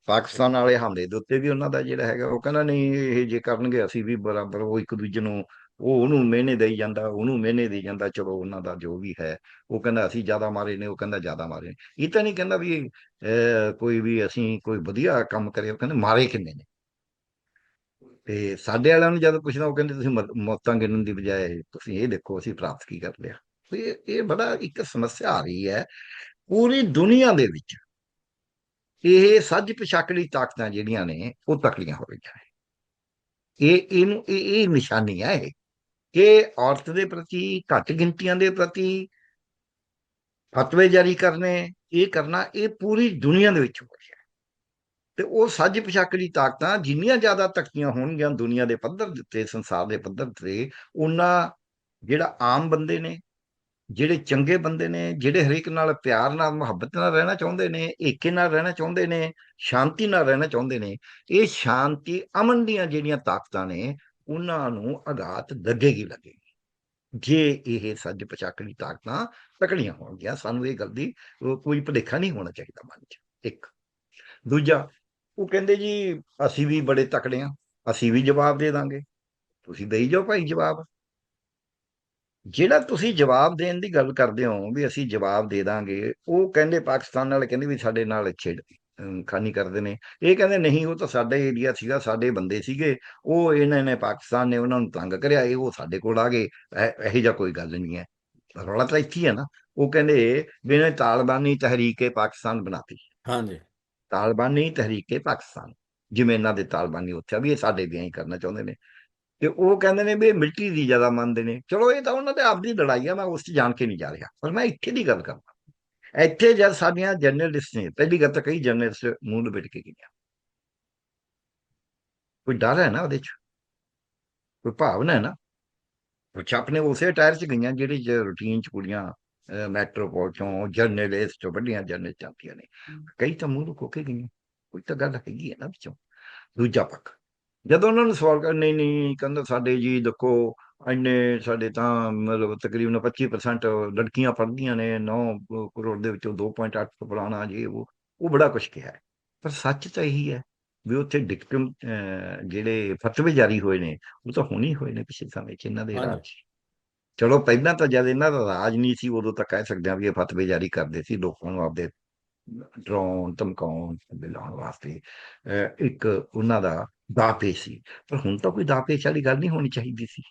ਪਾਕਿਸਤਾਨ ਵਾਲੇ ਹਮਲੇ ਦੇ ਉੱਤੇ ਵੀ ਉਹਨਾਂ ਦਾ ਜਿਹੜਾ ਹੈਗਾ ਉਹ ਕਹਿੰਦਾ ਨਹੀਂ ਇਹ ਜੇ ਕਰਨਗੇ ਅਸੀਂ ਵੀ ਬਰਾਬਰ ਉਹ ਇੱਕ ਦੂਜੇ ਨੂੰ ਉਹ ਉਹਨੂੰ ਮਿਹਨੇ ਦੇਈ ਜਾਂਦਾ ਉਹਨੂੰ ਮਿਹਨੇ ਦੇਈ ਜਾਂਦਾ ਚਲੋ ਉਹਨਾਂ ਦਾ ਜੋ ਵੀ ਹੈ ਉਹ ਕਹਿੰਦਾ ਅਸੀਂ ਜ਼ਿਆਦਾ ਮਾਰੇ ਨੇ ਉਹ ਕਹਿੰਦਾ ਜ਼ਿਆਦਾ ਮਾਰੇ ਨੇ। ਇਹ ਤਾਂ ਨਹੀਂ ਕਹਿੰਦਾ ਵੀ ਅਹ, ਕੋਈ ਵੀ ਅਸੀਂ ਕੋਈ ਵਧੀਆ ਕੰਮ ਕਰੇ ਉਹ ਕਹਿੰਦੇ ਮਾਰੇ ਕਿੰਨੇ ਨੇ? ਤੇ ਸਾਡੇ ਵਾਲਿਆਂ ਨੂੰ ਜਦ ਪੁੱਛਦਾ ਉਹ ਕਹਿੰਦੇ ਤੁਸੀਂ ਮੌਤਾਂ ਗਿਣਨ ਦੀ ਬਜਾਏ ਤੁਸੀਂ ਇਹ ਦੇਖੋ ਅਸੀਂ ਪ੍ਰਾਪਤ ਕੀ ਕਰ ਲਿਆ। ਇਹ ਇਹ ਬੜਾ ਇੱਕ ਸਮੱਸਿਆ ਆ ਰਹੀ ਹੈ ਪੂਰੀ ਦੁਨੀਆ ਦੇ ਵਿੱਚ ਇਹ ਸੱਜ ਪਿਛਾਕੜੀ ਤਾਕਤਾਂ ਜਿਹੜੀਆਂ ਨੇ, ਉਹ ਤਕੜੀਆਂ ਹੋ ਰਹੀਆਂ ਨੇ। ਇਹ, ਇਹਨੂੰ, ਇਹ ਇਹ ਨਿਸ਼ਾਨੀ ਹੈ ਇਹ। ਕਿ ਔਰਤ ਦੇ ਪ੍ਰਤੀ, ਘੱਟ ਗਿਣਤੀਆਂ ਦੇ ਪ੍ਰਤੀ ਫਤਵੇ ਜਾਰੀ ਕਰਨੇ, ਇਹ ਕਰਨਾ, ਇਹ ਪੂਰੀ ਦੁਨੀਆ ਦੇ ਵਿੱਚ ਹੋ ਰਿਹਾ ਹੈ। ਤੇ ਉਹ ਸੱਜ ਪਿਛਾਕੜੀ ਤਾਕਤਾਂ, ਜਿੰਨੀਆਂ ਜ਼ਿਆਦਾ ਤਕੜੀਆਂ ਹੋਣਗੀਆਂ ਦੁਨੀਆ ਦੇ ਪੱਧਰ ਦੇ ਉੱਤੇ, ਸੰਸਾਰ ਦੇ ਪੱਧਰ ਤੇ, ਉਹਨਾਂ ਜਿਹੜਾ ਆਮ ਬੰਦੇ ਨੇ ਜਿਹੜੇ ਚੰਗੇ ਬੰਦੇ ਨੇ, ਜਿਹੜੇ ਹਰੇਕ ਨਾਲ ਪਿਆਰ ਨਾਲ, ਮੁਹੱਬਤ ਨਾਲ ਰਹਿਣਾ ਚਾਹੁੰਦੇ ਨੇ, ਏਕੇ ਨਾਲ ਰਹਿਣਾ ਚਾਹੁੰਦੇ ਨੇ, ਸ਼ਾਂਤੀ ਨਾਲ ਰਹਿਣਾ ਚਾਹੁੰਦੇ ਨੇ, ਇਹ ਸ਼ਾਂਤੀ ਅਮਨ ਦੀਆਂ ਜਿਹੜੀਆਂ ਤਾਕਤਾਂ ਨੇ, ਉਹਨਾਂ ਨੂੰ ਆਘਾਤ ਲੱਗੇਗੀ ਲੱਗੇਗੀ ਜੇ ਇਹ ਸੱਜ ਪਚਾਕੜੀ ਤਾਕਤਾਂ ਤਕੜੀਆਂ ਹੋਣਗੀਆਂ, ਸਾਨੂੰ ਇਹ ਗੱਲ ਦੀ ਕੋਈ ਭੁਲੇਖਾ ਨਹੀਂ ਹੋਣਾ ਚਾਹੀਦਾ ਮਨ 'ਚ, ਇੱਕ। ਦੂਜਾ, ਉਹ ਕਹਿੰਦੇ ਜੀ, ਅਸੀਂ ਵੀ ਬੜੇ ਤਕੜੇ ਆ, ਅਸੀਂ ਵੀ ਜਵਾਬ ਦੇ ਦਾਂਗੇ। ਤੁਸੀਂ ਦੇਈ ਜਾਓ ਭਾਈ ਜਵਾਬ। ਜਿਹੜਾ ਤੁਸੀਂ ਜਵਾਬ ਦੇਣ ਦੀ ਗੱਲ ਕਰਦੇ ਹੋ ਵੀ ਅਸੀਂ ਜਵਾਬ ਦੇ ਦਾਂਗੇ ਉਹ ਕਹਿੰਦੇ ਪਾਕਿਸਤਾਨ ਵਾਲੇ ਕਹਿੰਦੇ ਵੀ ਸਾਡੇ ਨਾਲ ਛੇੜ ਖਾਨੀ ਕਰਦੇ ਨੇ। ਇਹ ਕਹਿੰਦੇ ਨਹੀਂ ਉਹ ਤਾਂ ਸਾਡਾ ਏਰੀਆ ਸੀਗਾ ਸਾਡੇ ਬੰਦੇ ਸੀਗੇ ਉਹ ਇਹਨਾਂ ਨੇ ਪਾਕਿਸਤਾਨ ਨੇ ਉਹਨਾਂ ਨੂੰ ਤੰਗ ਕਰਿਆ ਇਹ ਉਹ ਸਾਡੇ ਕੋਲ ਆ ਗਏ ਇਹ- ਜਿਹਾ ਕੋਈ ਗੱਲ ਨਹੀਂ ਹੈ। ਰੌਲਾ ਤਾਂ ਇੱਥੇ ਹੀ ਹੈ ਨਾ। ਉਹ ਕਹਿੰਦੇ ਵੀ ਇਹਨੇ ਤਾਲਿਬਾਨੀ ਤਹਿਰੀਕੇ ਪਾਕਿਸਤਾਨ ਬਣਾਤੀ। ਹਾਂਜੀ। ਤਾਲਿਬਾਨੀ ਤਹਿਰੀਕੇ ਪਾਕਿਸਤਾਨ ਜਿਵੇਂ ਇਹਨਾਂ ਦੇ ਤਾਲਿਬਾਨੀ ਉੱਥੇ ਆ ਵੀ ਇਹ ਸਾਡੇ ਵੀ ਐਂ ਕਰਨਾ ਚਾਹੁੰਦੇ ਨੇ। ਤੇ ਉਹ ਕਹਿੰਦੇ ਨੇ ਵੀ ਇਹ ਮਿਲਟਰੀ ਦੀ ਜ਼ਿਆਦਾ ਮੰਨਦੇ ਨੇ। ਚਲੋ ਇਹ ਤਾਂ ਉਹਨਾਂ ਦੇ ਆਪਦੀ ਲੜਾਈ ਆ ਮੈਂ ਉਸ 'ਚ ਜਾਣ ਕੇ ਨਹੀਂ ਜਾ ਰਿਹਾ। ਪਰ ਮੈਂ ਇੱਥੇ ਦੀ ਗੱਲ ਕਰਦਾ ਇੱਥੇ ਜਦ ਸਾਡੀਆਂ ਜਰਨਲਿਸਟ ਨੇ ਪਹਿਲੀ ਗੱਲ ਤਾਂ ਕਈ ਜਰਨਲਿਸਟ ਮੂੰਹ ਲਪੇਟ ਕੇ ਗਈਆਂ। ਕੋਈ ਡਰ ਹੈ ਨਾ ਉਹਦੇ 'ਚ? ਕੋਈ ਭਾਵਨਾ ਹੈ ਨਾ? ਉਹ ਛਾਪ ਨੇ ਉਸੇ ਟਾਇਰ 'ਚ ਗਈਆਂ ਜਿਹੜੀ ਰੂਟੀਨ 'ਚ ਕੁੜੀਆਂ ਮੈਟਰੋਪੋਲ ਚੋਂ ਜਰਨਲਿਸਟ ਚੋਂ ਵੱਡੀਆਂ ਜਰਨਲਿਸਟ ਜਾਂਦੀਆਂ ਨੇ। ਕਈ ਤਾਂ ਮੂੰਹ ਲੁਕੋ ਕੇ ਗਈਆਂ। ਕੋਈ ਤਾਂ ਗੱਲ ਹੈਗੀ ਹੈ ਨਾ ਵਿੱਚੋਂ। ਦੂਜਾ ਪੱਖ। ਜਦੋਂ ਉਹਨਾਂ ਨੂੰ ਸਵਾਲ ਕਰ ਨਹੀਂ ਨਹੀਂ ਕਹਿੰਦਾ ਸਾਡੇ ਜੀ ਦੇਖੋ ਇੰਨੇ ਸਾਡੇ ਤਾਂ ਮਤਲਬ ਤਕਰੀਬਨ 25% ਲੜਕੀਆਂ ਪੜ੍ਹਦੀਆਂ ਨੇ 9 ਕਰੋੜ ਦੇ ਵਿੱਚੋਂ 2.8 ਫਲਾਣਾ ਜੀ ਉਹ ਉਹ ਬੜਾ ਕੁਝ ਕਿਹਾ ਪਰ ਸੱਚ ਤਾਂ ਇਹੀ ਹੈ ਵੀ ਉੱਥੇ ਡਿਕਟਮ ਜਿਹੜੇ ਫਤਵੇ ਜਾਰੀ ਹੋਏ ਨੇ ਉਹ ਤਾਂ ਹੁਣੀ ਹੋਏ ਨੇ ਪਿਛਲੇ ਸਮੇਂ 'ਚ ਇਹਨਾਂ ਦੇ। ਰਾਜ। ਚਲੋ ਪਹਿਲਾਂ ਤਾਂ ਜਦ ਇਹਨਾਂ ਦਾ ਰਾਜ ਨਹੀਂ ਸੀ ਉਦੋਂ ਤਾਂ ਕਹਿ ਸਕਦੇ ਹਾਂ ਵੀ ਇਹ ਫਤਵੇ ਜਾਰੀ ਕਰਦੇ ਸੀ ਲੋਕਾਂ ਨੂੰ ਆਪਦੇ ਡਰਾਉਣ ਧਮਕਾਉਣ ਲਾਉਣ ਵਾਸਤੇ ਇੱਕ ਉਹਨਾਂ ਦਾ ਦਾਪੇ ਸੀ। ਪਰ ਹੁਣ ਤਾਂ ਕੋਈ ਦਾਪੇਚ ਵਾਲੀ ਗੱਲ ਨਹੀਂ ਹੋਣੀ ਚਾਹੀਦੀ ਸੀ।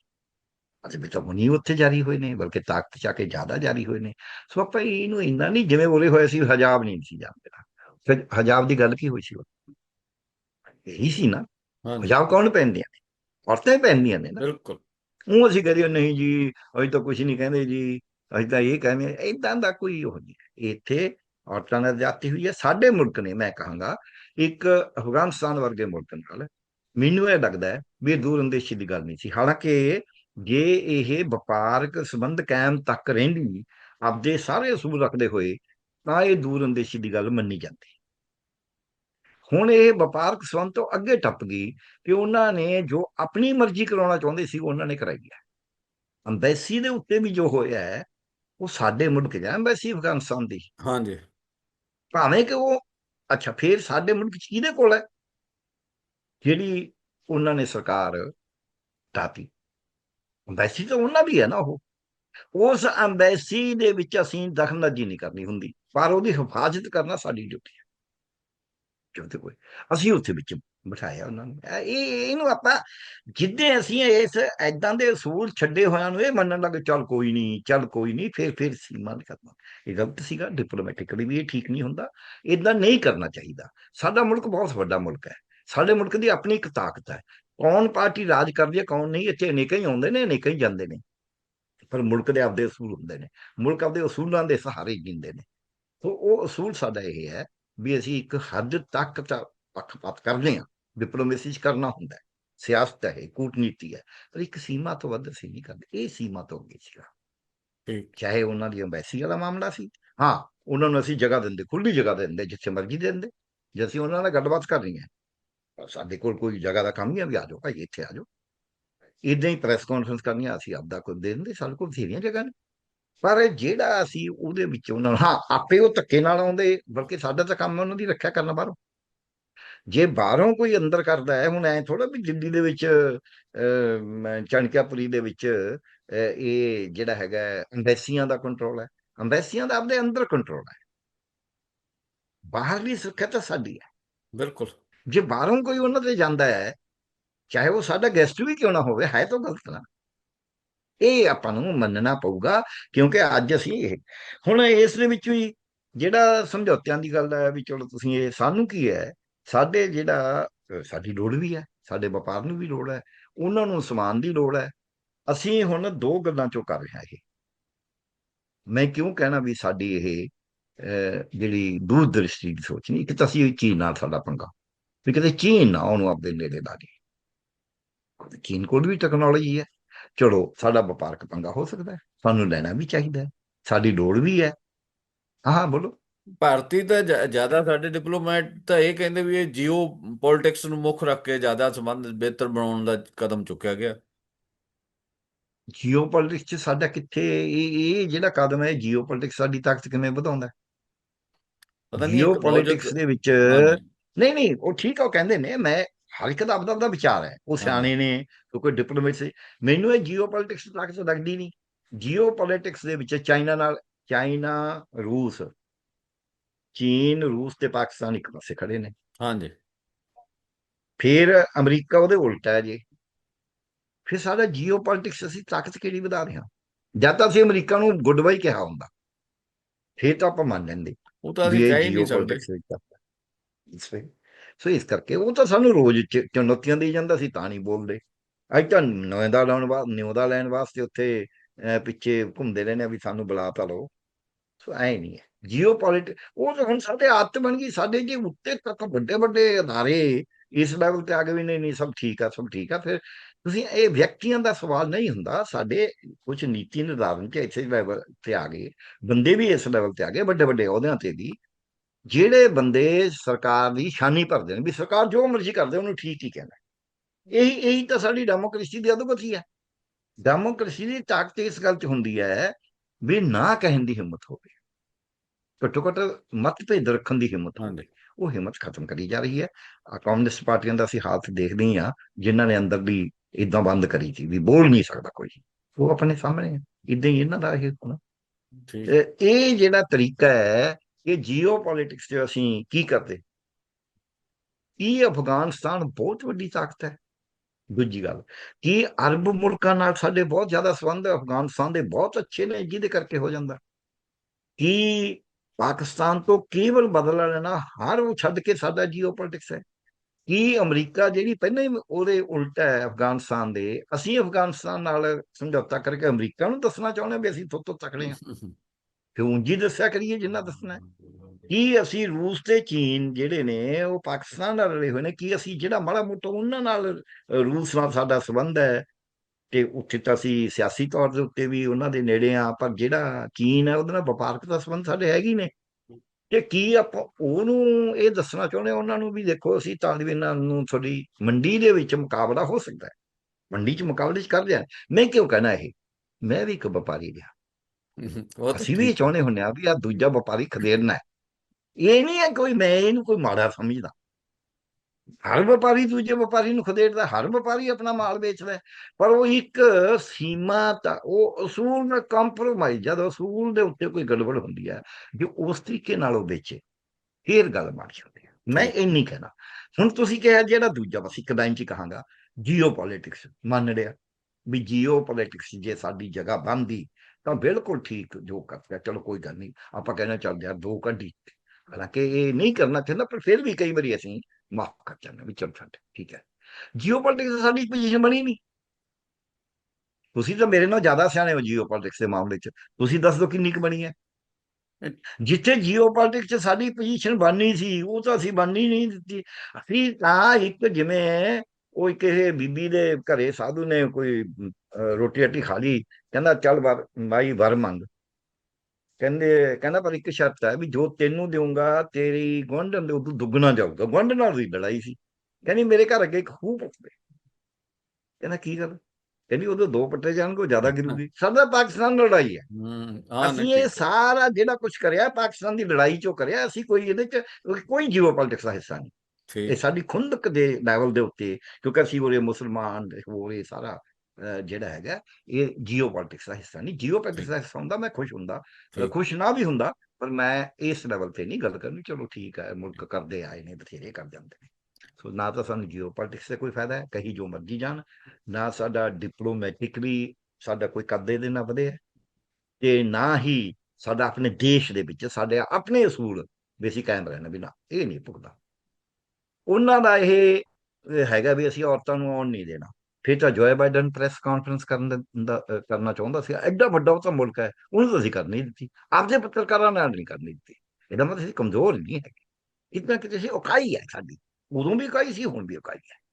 ਅਜੇ ਵੀ ਤਾਂ ਹੁਣੀ ਉੱਥੇ ਜਾਰੀ ਹੋਏ ਨੇ ਬਲਕਿ ਤਾਕਤ ਚਾ ਕੇ ਜ਼ਿਆਦਾ ਜਾਰੀ ਹੋਏ ਨੇ। ਸੋ ਆਪਾਂ ਇਹਨੂੰ ਇੰਨਾ ਨਹੀਂ ਜਿਵੇਂ ਬੋਲੇ ਹੋਏ ਸੀ ਹਜਾਬ ਨਹੀਂ ਸੀ ਜਾਣਦੇ। ਫਿਰ ਹਜਾਬ ਦੀ ਗੱਲ ਕੀ ਹੋਈ ਸੀ? ਇਹੀ ਸੀ ਨਾ। ਹਾਂਜੀ। ਹਜਾਬ ਕੌਣ ਪਹਿਨਦੀਆਂ ਨੇ? ਔਰਤਾਂ ਹੀ ਪਹਿਨਦੀਆਂ ਨੇ ਨਾ। ਬਿਲਕੁਲ। ਉਹ ਅਸੀਂ ਕਹਦੇ ਨਹੀਂ ਜੀ ਅਸੀਂ ਤਾਂ ਕੁਝ ਨਹੀਂ ਕਹਿੰਦੇ ਜੀ। ਅਸੀਂ ਤਾਂ ਇਹ ਕਹਿੰਦੇ ਇਦਾਂ ਦਾ ਕੋਈ ਉਹ ਨਹੀਂ ਇੱਥੇ ਔਰਤਾਂ ਨਾਲ ਜਾਤੀ ਹੋਈ ਹੈ। ਸਾਡੇ ਮੁਲਕ ਨੇ ਮੈਂ ਕਹਾਂਗਾ ਇੱਕ ਅਫਗਾਨਿਸਤਾਨ ਵਰਗੇ ਮੁਲਕ ਨਾਲ ਮੈਨੂੰ ਇਹ ਲੱਗਦਾ ਹੈ ਵੀ ਇਹ ਦੂਰ ਅੰਦੇਸ਼ੀ ਦੀ ਗੱਲ ਨਹੀਂ ਸੀ। ਹਾਲਾਂਕਿ ਜੇ ਇਹ ਵਪਾਰਕ ਸੰਬੰਧ ਕਾਇਮ ਤੱਕ ਰਹਿੰਦੀ ਆਪਦੇ ਸਾਰੇ ਅਸੂਲ ਰੱਖਦੇ ਹੋਏ ਤਾਂ ਇਹ ਦੂਰ ਅੰਦੇਸ਼ੀ ਦੀ ਗੱਲ ਮੰਨੀ ਜਾਂਦੀ। ਹੁਣ ਇਹ ਵਪਾਰਕ ਸੰਬੰਧ ਤੋਂ ਅੱਗੇ ਟੱਪ ਗਈ ਕਿ ਉਹਨਾਂ ਨੇ ਜੋ ਆਪਣੀ ਮਰਜ਼ੀ ਕਰਾਉਣਾ ਚਾਹੁੰਦੇ ਸੀ ਉਹਨਾਂ ਨੇ ਕਰਾਈ ਹੈ। ਅੰਬੈਸੀ ਦੇ ਉੱਤੇ ਵੀ ਜੋ ਹੋਇਆ ਹੈ ਉਹ ਸਾਡੇ ਮੁਲਕ ਦਾ ਅੰਬੈਸੀ ਅਫਗਾਨਿਸਤਾਨ ਦੀ। ਹਾਂਜੀ। ਭਾਵੇਂ ਕਿ ਉਹ ਅੱਛਾ ਫੇਰ ਸਾਡੇ ਮੁਲਕ ਚ ਕਿਹਦੇ ਕੋਲ ਹੈ? ਜਿਹੜੀ ਉਹਨਾਂ ਨੇ ਸਰਕਾਰ ਢਾਤੀ ਅੰਬੈਸੀ ਤਾਂ ਉਹਨਾਂ ਦੀ ਹੈ ਨਾ ਉਹ। ਉਸ ਅੰਬੈਸੀ ਦੇ ਵਿੱਚ ਅਸੀਂ ਦਖਲਅੰਦਾਜ਼ੀ ਨਹੀਂ ਕਰਨੀ ਹੁੰਦੀ, ਪਰ ਉਹਦੀ ਹਿਫਾਜ਼ਤ ਕਰਨਾ ਸਾਡੀ ਡਿਊਟੀ ਹੈ। ਕਿਉਂਕਿ ਕੋਈ? ਅਸੀਂ ਉੱਥੇ ਵਿੱਚ ਬਿਠਾਇਆ ਉਹਨਾਂ ਨੂੰ। ਇਹ ਇਹਨੂੰ ਆਪਾਂ ਜਿੱਦੇ ਅਸੀਂ ਇਸ ਐਦਾਂ ਦੇ ਅਸੂਲ ਛੱਡੇ ਹੋਇਆਂ ਨੂੰ ਇਹ ਮੰਨਣ ਲੱਗੇ ਚੱਲ ਕੋਈ ਨਹੀਂ, ਚੱਲ ਕੋਈ ਨਹੀਂ, ਫਿਰ ਫਿਰ ਸੀਮਾ ਕਰਨਾ। ਇਹ ਗਲਤ ਸੀਗਾ ਡਿਪਲੋਮੈਟਿਕਲੀ ਵੀ ਇਹ ਠੀਕ ਨਹੀਂ ਹੁੰਦਾ। ਇਦਾਂ ਨਹੀਂ ਕਰਨਾ ਚਾਹੀਦਾ। ਸਾਡਾ ਮੁਲਕ ਬਹੁਤ ਵੱਡਾ ਮੁਲਕ ਹੈ। ਸਾਡੇ ਮੁਲਕ ਦੀ ਆਪਣੀ ਇੱਕ ਤਾਕਤ ਹੈ। ਕੌਣ ਪਾਰਟੀ ਰਾਜ ਕਰਦੀ ਹੈ ਕੌਣ ਨਹੀਂ ਇੱਥੇ ਅਨੇਕਾਂ ਹੀ ਆਉਂਦੇ ਨੇ ਅਨੇਕਾਂ ਹੀ ਜਾਂਦੇ ਨੇ। ਪਰ ਮੁਲਕ ਦੇ ਆਪਦੇ ਅਸੂਲ ਹੁੰਦੇ ਨੇ। ਮੁਲਕ ਆਪਦੇ ਅਸੂਲਾਂ ਦੇ ਸਹਾਰੇ ਜੀਂਦੇ ਨੇ। ਸੋ ਉਹ ਅਸੂਲ ਸਾਡਾ ਇਹ ਹੈ ਵੀ ਅਸੀਂ ਇੱਕ ਹੱਦ ਤੱਕ ਤਾਂ ਪੱਖਪਾਤ ਕਰਦੇ ਹਾਂ ਡਿਪਲੋਮੇਸੀ ਚ ਕਰਨਾ ਹੁੰਦਾ ਹੈ। ਸਿਆਸਤ ਹੈ ਕੂਟਨੀਤੀ ਹੈ। ਪਰ ਇੱਕ ਸੀਮਾ ਤੋਂ ਵੱਧ ਅਸੀਂ ਨਹੀਂ ਕਰਦੇ। ਇਹ ਸੀਮਾ ਤੋਂ ਅੱਗੇ ਸੀਗਾ। ਠੀਕ। ਚਾਹੇ ਉਹਨਾਂ ਦੀ ਅੰਬੈਸੀ ਵਾਲਾ ਮਾਮਲਾ ਸੀ। ਹਾਂ ਉਹਨਾਂ ਨੂੰ ਅਸੀਂ ਜਗ੍ਹਾ ਦਿੰਦੇ ਖੁੱਲੀ ਜਗ੍ਹਾ ਦਿੰਦੇ ਜਿੱਥੇ ਮਰਜ਼ੀ ਦਿੰਦੇ। ਜੇ ਅਸੀਂ ਉਹਨਾਂ ਨਾਲ ਗੱਲਬਾਤ ਕਰਨੀ ਹੈ ਸਾਡੇ ਕੋਲ ਕੋਈ ਜਗ੍ਹਾ ਦਾ ਕੰਮ ਨਹੀਂ ਹੈ ਵੀ ਆ ਜਾਓ ਭਾਈ ਇੱਥੇ ਆ ਜਾਓ ਇਦਾਂ ਹੀ ਪ੍ਰੈਸ ਕਾਨਫਰੰਸ ਕਰਨੀ ਆ, ਅਸੀਂ ਆਪਦਾ ਕੋਈ ਦੇ ਦਿੰਦੇ ਸਾਡੇ ਕੋਲ ਬਥੇਰੀਆਂ ਜਗ੍ਹਾ ਨੇ ਪਰ ਜਿਹੜਾ ਅਸੀਂ ਉਹਦੇ ਵਿੱਚ ਉਹਨਾਂ ਹਾਂ ਆਪੇ ਉਹ ਧੱਕੇ ਨਾਲ ਆਉਂਦੇ ਬਲਕਿ ਸਾਡਾ ਤਾਂ ਕੰਮ ਉਹਨਾਂ ਦੀ ਰੱਖਿਆ ਕਰਨਾ ਬਾਹਰੋਂ ਜੇ ਬਾਹਰੋਂ ਕੋਈ ਅੰਦਰ ਕਰਦਾ ਹੈ ਹੁਣ ਐ ਥੋੜਾ ਵੀ ਦਿੱਲੀ ਦੇ ਵਿੱਚ ਚਾਣਕਿਆਪੁਰੀ ਦੇ ਵਿੱਚ ਇਹ ਜਿਹੜਾ ਹੈਗਾ ਅੰਬੈਸੀਆਂ ਦਾ ਕੰਟਰੋਲ ਹੈ ਅੰਬੈਸੀਆਂ ਦਾ ਆਪਦੇ ਅੰਦਰ ਕੰਟਰੋਲ ਹੈ ਬਾਹਰਲੀ ਸੁਰੱਖਿਆ ਤਾਂ ਸਾਡੀ ਹੈ ਬਿਲਕੁਲ। ਜੇ ਬਾਹਰੋਂ ਕੋਈ ਉਹਨਾਂ ਤੇ ਜਾਂਦਾ ਹੈ ਚਾਹੇ ਉਹ ਸਾਡਾ ਗੈਸਟ ਵੀ ਕਿਉਂ ਨਾ ਹੋਵੇ ਹੈ ਤਾਂ ਗਲਤ ਨਾ। ਇਹ ਆਪਾਂ ਨੂੰ ਮੰਨਣਾ ਪਊਗਾ ਕਿਉਂਕਿ ਅੱਜ ਅਸੀਂ ਇਹ ਹੁਣ ਇਸ ਦੇ ਵਿੱਚ ਵੀ ਜਿਹੜਾ ਸਮਝੌਤਿਆਂ ਦੀ ਗੱਲ ਹੈ ਵੀ ਚਲੋ ਤੁਸੀਂ ਇਹ ਸਾਨੂੰ ਕੀ ਹੈ ਸਾਡੇ ਜਿਹੜਾ ਸਾਡੀ ਲੋੜ ਵੀ ਹੈ ਸਾਡੇ ਵਪਾਰ ਨੂੰ ਵੀ ਲੋੜ ਹੈ ਉਹਨਾਂ ਨੂੰ ਸਮਾਨ ਦੀ ਲੋੜ ਹੈ ਅਸੀਂ ਹੁਣ ਦੋ ਗੱਲਾਂ ਚੋਂ ਕਰ ਰਹੇ ਹਾਂ ਇਹ। ਮੈਂ ਕਿਉਂ ਕਹਿਣਾ ਵੀ ਸਾਡੀ ਇਹ ਅਹ, ਜਿਹੜੀ ਦੂਰਦ੍ਰਿਸ਼ਟੀ ਦੀ ਸੋਚ ਨਹੀਂ ਕਿ ਤਾਂ ਅਸੀਂ ਚੀਨ ਨਾਲ ਸਾਡਾ ਪੰਗਾ। ਵੀ ਕਿਤੇ ਚੀਨ ਨਾ ਉਹਨੂੰ ਆਪਣੇ ਨੇੜੇ ਲਾ ਦੇ। ਚੀਨ ਕੋਲ ਵੀ ਟੈਕਨੋਲੋਜੀ ਹੈ। ਚਲੋ ਸਾਡਾ ਵਪਾਰਕ ਪੰਗਾ ਹੋ ਸਕਦਾ ਹੈ। ਸਾਨੂੰ ਲੈਣਾ ਵੀ ਚਾਹੀਦਾ ਹੈ। ਸਾਡੀ ਲੋੜ ਵੀ ਹੈ। ਹਾਂ ਬੋਲੋ। ਭਾਰਤੀ ਤਾਂ ਜ਼ਿਆਦਾ ਸਾਡੇ ਡਿਪਲੋਮੈਟ ਤਾਂ ਇਹ ਕਹਿੰਦੇ ਵੀ ਇਹ ਜੀਓ ਪੋਲਿਟਿਕਸ ਨੂੰ ਮੁੱਖ ਰੱਖ ਕੇ ਜ਼ਿਆਦਾ ਸੰਬੰਧ ਬਿਹਤਰ ਬਣਾਉਣ ਦਾ ਕਦਮ ਚੁੱਕਿਆ ਗਿਆ। ਜੀਓਪੋਲਿਟਿਕਸ ਚ ਸਾਡਾ ਕਿੱਥੇ ਇਹ ਇਹ ਜਿਹੜਾ ਕਦਮ ਹੈ ਜੀਓਪੋਲਿਟਿਕਸ ਸਾਡੀ ਤਾਕਤ ਕਿਵੇਂ ਵਧਾਉਂਦਾ ਪਤਾ ਨਹੀਂ ਇੱਕ ਜੀਓਪੋਲਿਟਿਕਸ ਲੌਜਿਕ ਦੇ ਵਿੱਚ ਨਹੀਂ ਨਹੀਂ ਉਹ ਠੀਕ ਆ ਉਹ ਕਹਿੰਦੇ ਨੇ ਮੈਂ ਹਰ ਇੱਕ ਦਾ ਆਪਦਾ ਆਪਦਾ ਵਿਚਾਰ ਹੈ। ਉਹ। ਸਿਆਣੇ ਨੇ ਕੋਈ ਡਿਪਲੋਮੇਸੀ ਮੈਨੂੰ ਇਹ ਜੀਓਪੋਲਿਟਿਕਸ ਦੀ ਤਾਕਤ ਲੱਗਦੀ ਨਹੀਂ। ਜੀਓਪੋਲਿਟਿਕਸ ਦੇ ਵਿੱਚ ਚਾਈਨਾ ਨਾਲ ਚਾਈਨਾ ਰੂਸ ਚੀਨ ਰੂਸ ਤੇ ਪਾਕਿਸਤਾਨ ਇੱਕ ਪਾਸੇ ਖੜੇ ਨੇ। ਹਾਂਜੀ। ਫਿਰ ਅਮਰੀਕਾ ਉਹਦੇ ਉਲਟਾ ਹੈ ਜੀ। ਫਿਰ ਸਾਡਾ ਜੀਓਪੋਲਿਟਿਕਸ ਅਸੀਂ ਤਾਕਤ ਕਿਹੜੀ ਵਧਾ ਰਹੇ ਹਾਂ? ਜਦ ਤਾਂ ਅਸੀਂ ਅਮਰੀਕਾ ਨੂੰ ਗੁੱਡ ਬਾਈ ਕਿਹਾ ਹੁੰਦਾ। ਫਿਰ ਤਾਂ ਆਪਾਂ ਮੰਨ ਲੈਂਦੇ ਉਹ ਤਾਂ ਅਸੀਂ ਕਹਿ ਹੀ ਨਹੀਂ ਸਕਦੇ। ਇਸ ਵੇ ਸੋ ਇਸ ਕਰਕੇ ਉਹ ਤਾਂ ਸਾਨੂੰ ਰੋਜ਼ ਚੁਣੌਤੀਆਂ ਦੇ ਜਾਂਦਾ ਸੀ, ਤਾਂ ਨਹੀਂ ਬੋਲਦੇ। ਅੱਜ ਤਾਂ ਨੌਂਦਾ ਲਾਉਣ ਵਾਸਤੇ ਨਿਉਦਾ ਲੈਣ ਵਾਸਤੇ ਉੱਥੇ ਪਿੱਛੇ ਘੁੰਮਦੇ ਰਹਿੰਦੇ ਵੀ ਸਾਨੂੰ ਬੁਲਾ ਤਾਂ ਲਓ। ਸੋ ਐ ਨਹੀਂ ਹੈ। ਜੀਓਪੋਲਿਟਿਕ ਉਹ ਤਾਂ ਹੁਣ ਸਾਡੇ ਆਦਤ ਬਣ ਗਈ, ਸਾਡੇ ਜੇ ਉੱਤੇ ਤੱਕ ਵੱਡੇ ਵੱਡੇ ਅਦਾਰੇ ਇਸ ਲੈਵਲ ਤੇ ਆ ਗਏ ਵੀ ਨਹੀਂ ਨਹੀਂ, ਸਭ ਠੀਕ ਆ, ਸਭ ਠੀਕ ਆ, ਫਿਰ ਤੁਸੀਂ ਇਹ ਵਿਅਕਤੀਆਂ ਦਾ ਸਵਾਲ ਨਹੀਂ ਹੁੰਦਾ। ਸਾਡੇ ਕੁਝ ਨੀਤੀ ਨਿਰਧਾਰਨ ਚ ਇਸੇ ਲੈਵਲ ਤੇ ਆ ਗਏ। ਬੰਦੇ ਵੀ ਇਸ ਲੈਵਲ ਤੇ ਆ ਗਏ ਵੱਡੇ ਵੱਡੇ ਅਹੁਦਿਆਂ ਤੇ ਵੀ। ਜਿਹੜੇ ਬੰਦੇ ਸਰਕਾਰ ਦੀ ਸ਼ਾਨੀ ਭਰਦੇ ਨੇ ਵੀ ਸਰਕਾਰ ਜੋ ਮਰਜ਼ੀ ਕਰਦੇ ਉਹਨੂੰ ਠੀਕ ਹੀ ਕਹਿਣਾ। ਇਹੀ ਇਹੀ ਤਾਂ ਸਾਡੀ ਡੈਮੋਕ੍ਰੇਸੀ ਦੀ ਅਦਭੁਤੀ ਹੈ। ਡੈਮੋਕ੍ਰੇਸੀ ਦੀ ਤਾਕਤ ਇਸ ਗੱਲ 'ਚ ਹੁੰਦੀ ਹੈ ਵੀ ਨਾ ਕਹਿਣ ਦੀ ਹਿੰਮਤ ਹੋਵੇ। ਘੱਟੋ ਘੱਟ ਮਤਭੇਦ ਰੱਖਣ ਦੀ ਹਿੰਮਤ ਹੋਵੇ। ਉਹ ਹਿੰਮਤ ਖਤਮ ਕਰੀ ਜਾ ਰਹੀ ਹੈ। ਆ ਕਮਿਊਨਿਸਟ ਪਾਰਟੀਆਂ ਦਾ ਅਸੀਂ ਹਾਲਤ ਦੇਖਦੇ ਹੀ ਆ ਜਿਨ੍ਹਾਂ ਨੇ ਅੰਦਰ ਦੀ ਇਦਾਂ ਬੰਦ ਕਰੀ ਸੀ ਵੀ ਬੋਲ ਨਹੀਂ ਸਕਦਾ ਕੋਈ। ਉਹ ਆਪਣੇ ਸਾਹਮਣੇ ਇਦਾਂ ਹੀ ਇਹਨਾਂ ਦਾ ਇਹ ਹੋਣਾ। ਇਹ ਜਿਹੜਾ ਤਰੀਕਾ ਹੈ ਇਹ ਜੀਓਪੋਲਿਟਿਕਸ 'ਚ ਅਸੀਂ ਕੀ ਕਰਦੇ? ਕੀ ਅਫਗਾਨਿਸਤਾਨ ਬਹੁਤ ਵੱਡੀ ਤਾਕਤ ਹੈ। ਦੂਜੀ ਗੱਲ, ਕਿ ਅਰਬ ਮੁਲਕਾਂ ਨਾਲ ਸਾਡੇ ਬਹੁਤ ਜ਼ਿਆਦਾ ਸੰਬੰਧ ਅਫਗਾਨਿਸਤਾਨ ਦੇ ਬਹੁਤ ਅੱਛੇ ਨੇ, ਜਿਹਦੇ ਕਰਕੇ ਹੋ ਜਾਂਦਾ। ਕਿ ਪਾਕਿਸਤਾਨ ਤੋਂ ਕੇਵਲ ਬਦਲਾ ਲੈਣਾ ਹਰ ਉਹ ਛੱਡ ਕੇ ਸਾਡਾ ਜੀਓਪੋਲਿਟਿਕਸ ਹੈ? ਕਿ ਅਮਰੀਕਾ ਜਿਹੜੀ ਪਹਿਲਾਂ ਹੀ ਉਹਦੇ ਉਲਟਾ ਹੈ ਅਫਗਾਨਿਸਤਾਨ ਦੇ, ਅਸੀਂ ਅਫਗਾਨਿਸਤਾਨ ਨਾਲ ਸਮਝੌਤਾ ਕਰਕੇ ਅਮਰੀਕਾ ਨੂੰ ਦੱਸਣਾ ਚਾਹੁੰਦੇ ਹਾਂ ਵੀ ਅਸੀਂ ਤੋਂ ਤੋਂ ਤਕੜੇ ਹਾਂ। ਹੀ ਦੱਸਿਆ ਕਰੀਏ ਜਿੰਨਾ ਦੱਸਣਾ ਕੀ ਅਸੀਂ ਰੂਸ ਤੇ ਚੀਨ ਜਿਹੜੇ ਨੇ ਉਹ ਪਾਕਿਸਤਾਨ ਨਾਲ ਰਲੇ ਹੋਏ ਨੇ ਕੀ ਅਸੀਂ ਜਿਹੜਾ ਮਾੜਾ ਮੋਟਾ ਉਹਨਾਂ ਨਾਲ ਰੂਸ ਨਾਲ ਸਾਡਾ ਸੰਬੰਧ ਹੈ ਤੇ ਉੱਥੇ ਤਾਂ ਅਸੀਂ ਸਿਆਸੀ ਤੌਰ ਦੇ ਉੱਤੇ ਵੀ ਉਹਨਾਂ ਦੇ ਨੇੜੇ ਆ ਪਰ ਜਿਹੜਾ ਚੀਨ ਹੈ ਉਹਦੇ ਨਾਲ ਵਪਾਰਕ ਦਾ ਸੰਬੰਧ ਸਾਡੇ ਹੈਗੇ ਨੇ। ਤੇ ਕੀ ਆਪਾਂ ਉਹਨੂੰ ਇਹ ਦੱਸਣਾ ਚਾਹੁੰਦੇ ਉਹਨਾਂ ਨੂੰ ਵੀ ਦੇਖੋ ਅਸੀਂ ਤਾਂ ਵੀ ਇਹਨਾਂ ਨੂੰ ਤੁਹਾਡੀ ਮੰਡੀ ਦੇ ਵਿੱਚ ਮੁਕਾਬਲਾ ਹੋ ਸਕਦਾ ਹੈ। ਮੰਡੀ 'ਚ ਮੁਕਾਬਲੇ 'ਚ ਕਰ ਲਿਆ ਮੈਂ ਕਿਉਂ ਕਹਿਣਾ ਇਹ? ਮੈਂ ਵੀ ਇੱਕ ਵਪਾਰੀ ਰਿਹਾ। ਅਸੀਂ ਵੀ ਚਾਹੁੰਦੇ ਹੁੰਦੇ ਆ ਵੀ ਆ ਦੂਜਾ ਵਪਾਰੀ ਖਦੇੜਨਾ ਹੈ। ਇਹ ਨਹੀਂ ਹੈ ਕੋਈ ਮੈਂ ਇਹਨੂੰ ਕੋਈ ਮਾੜਾ ਸਮਝਦਾ। ਹਰ ਵਪਾਰੀ ਦੂਜੇ ਵਪਾਰੀ ਨੂੰ ਖਦੇੜਦਾ ਹਰ ਵਪਾਰੀ ਆਪਣਾ ਮਾਲ ਵੇਚਦਾ। ਪਰ ਉਹ ਇੱਕ ਸੀਮਾ ਤਾਂ ਉਹ ਅਸੂਲ ਨਾਲ ਕੰਪਰੋਮਾਈਜ਼ ਜਦ ਅਸੂਲ ਦੇ ਉੱਤੇ ਕੋਈ ਗੜਬੜ ਹੁੰਦੀ ਹੈ ਜੇ ਉਸ ਤਰੀਕੇ ਨਾਲ ਉਹ ਵੇਚੇ ਫੇਰ ਗੱਲ ਬਣ ਜਾਂਦੀ ਹੈ। ਮੈਂ ਇਹ ਨਹੀਂ ਕਹਿਣਾ। ਹੁਣ ਤੁਸੀਂ ਕਿਹਾ ਜਿਹੜਾ ਦੂਜਾ ਬਸ ਇੱਕ ਲਾਈਨ ਚ ਕਹਾਂਗਾ। ਜੀਓਪੋਲਿਟਿਕਸ ਮੰਨ ਲਿਆ। ਵੀ ਜੀਓਪੋਲਿਟਿਕਸ ਜੇ ਸਾਡੀ ਜਗ੍ਹਾ ਬਣਦੀ ਤਾਂ ਬਿਲਕੁਲ ਠੀਕ ਜੋ ਕਰਦਾ ਚਲੋ ਕੋਈ ਗੱਲ ਨਹੀਂ ਆਪਾਂ ਕਹਿਣਾ ਚੱਲ ਯਾਰ ਦੋ ਘੰਟੇ ਹਾਲਾਂਕਿ ਇਹ ਨਹੀਂ ਕਰਨਾ ਚਾਹੁੰਦਾ ਪਰ ਫਿਰ ਵੀ ਕਈ ਵਾਰੀ ਅਸੀਂ ਮਾਫ ਕਰ ਜਾਣਾ ਵੀ ਚਲ ਛੱਡ ਠੀਕ ਹੈ। ਜੀਓਪੋਲਿਟਿਕਸ ਸਾਡੀ ਪੋਜੀਸ਼ਨ ਬਣੀ ਨਹੀਂ। ਤੁਸੀਂ ਤਾਂ ਮੇਰੇ ਨਾਲ ਜ਼ਿਆਦਾ ਸਿਆਣੇ ਹੋ ਜੀਓਪੋਲਿਟਿਕਸ ਦੇ ਮਾਮਲੇ 'ਚ ਤੁਸੀਂ ਦੱਸ ਦਿਓ ਕਿੰਨੀ ਕੁ ਬਣੀ ਹੈ। ਜਿੱਥੇ ਜੀਓਪੋਲਿਟਿਕਸ 'ਚ ਸਾਡੀ ਪੋਜੀਸ਼ਨ ਬਣਨੀ ਸੀ ਉਹ ਤਾਂ ਅਸੀਂ ਬਣਨੀ ਨਹੀਂ ਦਿੱਤੀ। ਅਸੀਂ ਤਾਂ ਇੱਕ ਜਿਵੇਂ ਉਹ ਕਿਸੇ ਬੀਬੀ ਦੇ ਘਰੇ ਸਾਧੂ ਨੇ ਕੋਈ ਅਹ, ਰੋਟੀ ਰੱਟੀ ਖਾ ਲਈ ਕਹਿੰਦਾ ਚੱਲ ਵਰ ਮਾਈ ਵਰ ਮੰਗ। ਕਹਿੰਦੇ ਕਹਿੰਦਾ ਪਰ ਇੱਕ ਸ਼ਰਤ ਹੈ ਵੀ ਜੋ ਤੈਨੂੰ ਦੇਊਂਗਾ ਤੇਰੀ ਗੁਆਂਢਣ ਦੇ ਉਦੋਂ ਦੁੱਗਣਾ ਜਾਊਗਾ। ਗੁਆਂਢ ਨਾਲ ਦੀ ਲੜਾਈ ਸੀ। ਕਹਿੰਦੀ ਮੇਰੇ ਘਰ ਅੱਗੇ ਇੱਕ ਖੂਹ ਪੁੱਟਦੇ। ਕਹਿੰਦਾ ਕੀ ਗੱਲ? ਕਹਿੰਦੀ ਉਦੋਂ ਦੋ ਪੱਟੇ ਜਾਣਗੇ ਜ਼ਿਆਦਾ ਗਿਰੂਗੀ। ਸਾਡਾ ਪਾਕਿਸਤਾਨ ਲੜਾਈ ਹੈ। ਅਸੀਂ ਇਹ। ਸਾਰਾ ਜਿਹੜਾ ਕੁਝ ਕਰਿਆ ਪਾਕਿਸਤਾਨ ਦੀ ਲੜਾਈ ਚੋਂ ਕਰਿਆ ਅਸੀਂ ਕੋਈ ਇਹਦੇ ਚ ਕੋਈ ਜੀਓਪੋਲਿਟਿਕਸ ਦਾ ਹਿੱਸਾ ਨਹੀਂ। ਇਹ ਸਾਡੀ ਖੁੰਦਕ ਦੇ ਲੈਵਲ ਦੇ ਉੱਤੇ ਕਿਉਂਕਿ ਅਸੀਂ ਉਹਦੇ ਮੁਸਲਮਾਨ ਹੋਰ ਇਹ ਸਾਰਾ ਜਿਹੜਾ ਹੈਗਾ ਇਹ ਜੀਓਪੋਲਿਟਿਕਸ ਦਾ ਹਿੱਸਾ ਨਹੀਂ। ਜੀਓਪੋਲਿਟਿਕਸ ਦਾ ਹਿੱਸਾ ਹੁੰਦਾ ਮੈਂ ਖੁਸ਼ ਹੁੰਦਾ। ਖੁਸ਼ ਨਾ ਵੀ ਹੁੰਦਾ ਪਰ ਮੈਂ ਇਸ ਲੈਵਲ ਤੇ ਨਹੀਂ ਗੱਲ ਕਰਨੀ। ਚਲੋ ਠੀਕ ਹੈ ਮੁਲਕ ਕਰਦੇ ਆਏ ਨੇ ਬਥੇਰੇ ਕਰ ਜਾਂਦੇ ਨੇ। ਸੋ ਨਾ ਤਾਂ ਸਾਨੂੰ ਜੀਓਪੋਲਿਟਿਕਸ ਤੇ ਕੋਈ ਫਾਇਦਾ ਹੈ ਕਹੀ ਜੋ ਮਰਜ਼ੀ ਜਾਣ। ਨਾ ਸਾਡਾ ਡਿਪਲੋਮੈਟਿਕਲੀ ਸਾਡਾ ਕੋਈ ਕੱਦੇ ਦੇ ਨਾ ਵਧੇ। ਤੇ ਨਾ ਹੀ ਸਾਡਾ ਆਪਣੇ ਦੇਸ਼ ਦੇ ਵਿੱਚ ਸਾਡੇ ਆਪਣੇ ਅਸੂਲ ਅਸੀਂ ਕਾਇਮ ਰਹਿਣਾ ਵੀ ਨਾ। ਇਹ ਨਹੀਂ ਭੁਗਦਾ। ਉਹਨਾਂ ਦਾ ਇਹ ਹੈਗਾ ਵੀ ਅਸੀਂ ਔਰਤਾਂ ਨੂੰ ਆਉਣ ਨਹੀਂ ਦੇਣਾ। ਫਿਰ ਤਾਂ ਜੋਏ ਬਾਈਡਨ ਪ੍ਰੈਸ ਕਾਨਫਰੰਸ ਕਰਨ ਦਾ ਕਰਨਾ ਚਾਹੁੰਦਾ ਸੀ। ਐਡਾ ਵੱਡਾ ਉਹ ਤਾਂ ਮੁਲਕ ਹੈ, ਉਹਨੂੰ ਤਾਂ ਅਸੀਂ ਕਰ ਨਹੀਂ ਦਿੱਤੀ। ਆਪਦੇ ਪੱਤਰਕਾਰਾਂ ਨਾਲ ਨਹੀਂ ਕਰਨੀ ਦਿੱਤੀ। ਇਹਦਾ ਮਤਲਬ ਅਸੀਂ ਕਮਜ਼ੋਰ ਨਹੀਂ ਹੈ ਇਤਨਾ ਕਿਤੇ ਅਸੀਂ ਇਕਾਈ ਹੈ ਸਾਡੀ। ਉਦੋਂ ਵੀ ਇਕਾਈ ਸੀ, ਹੁਣ ਵੀ ਇਕਾਈ ਹੈ।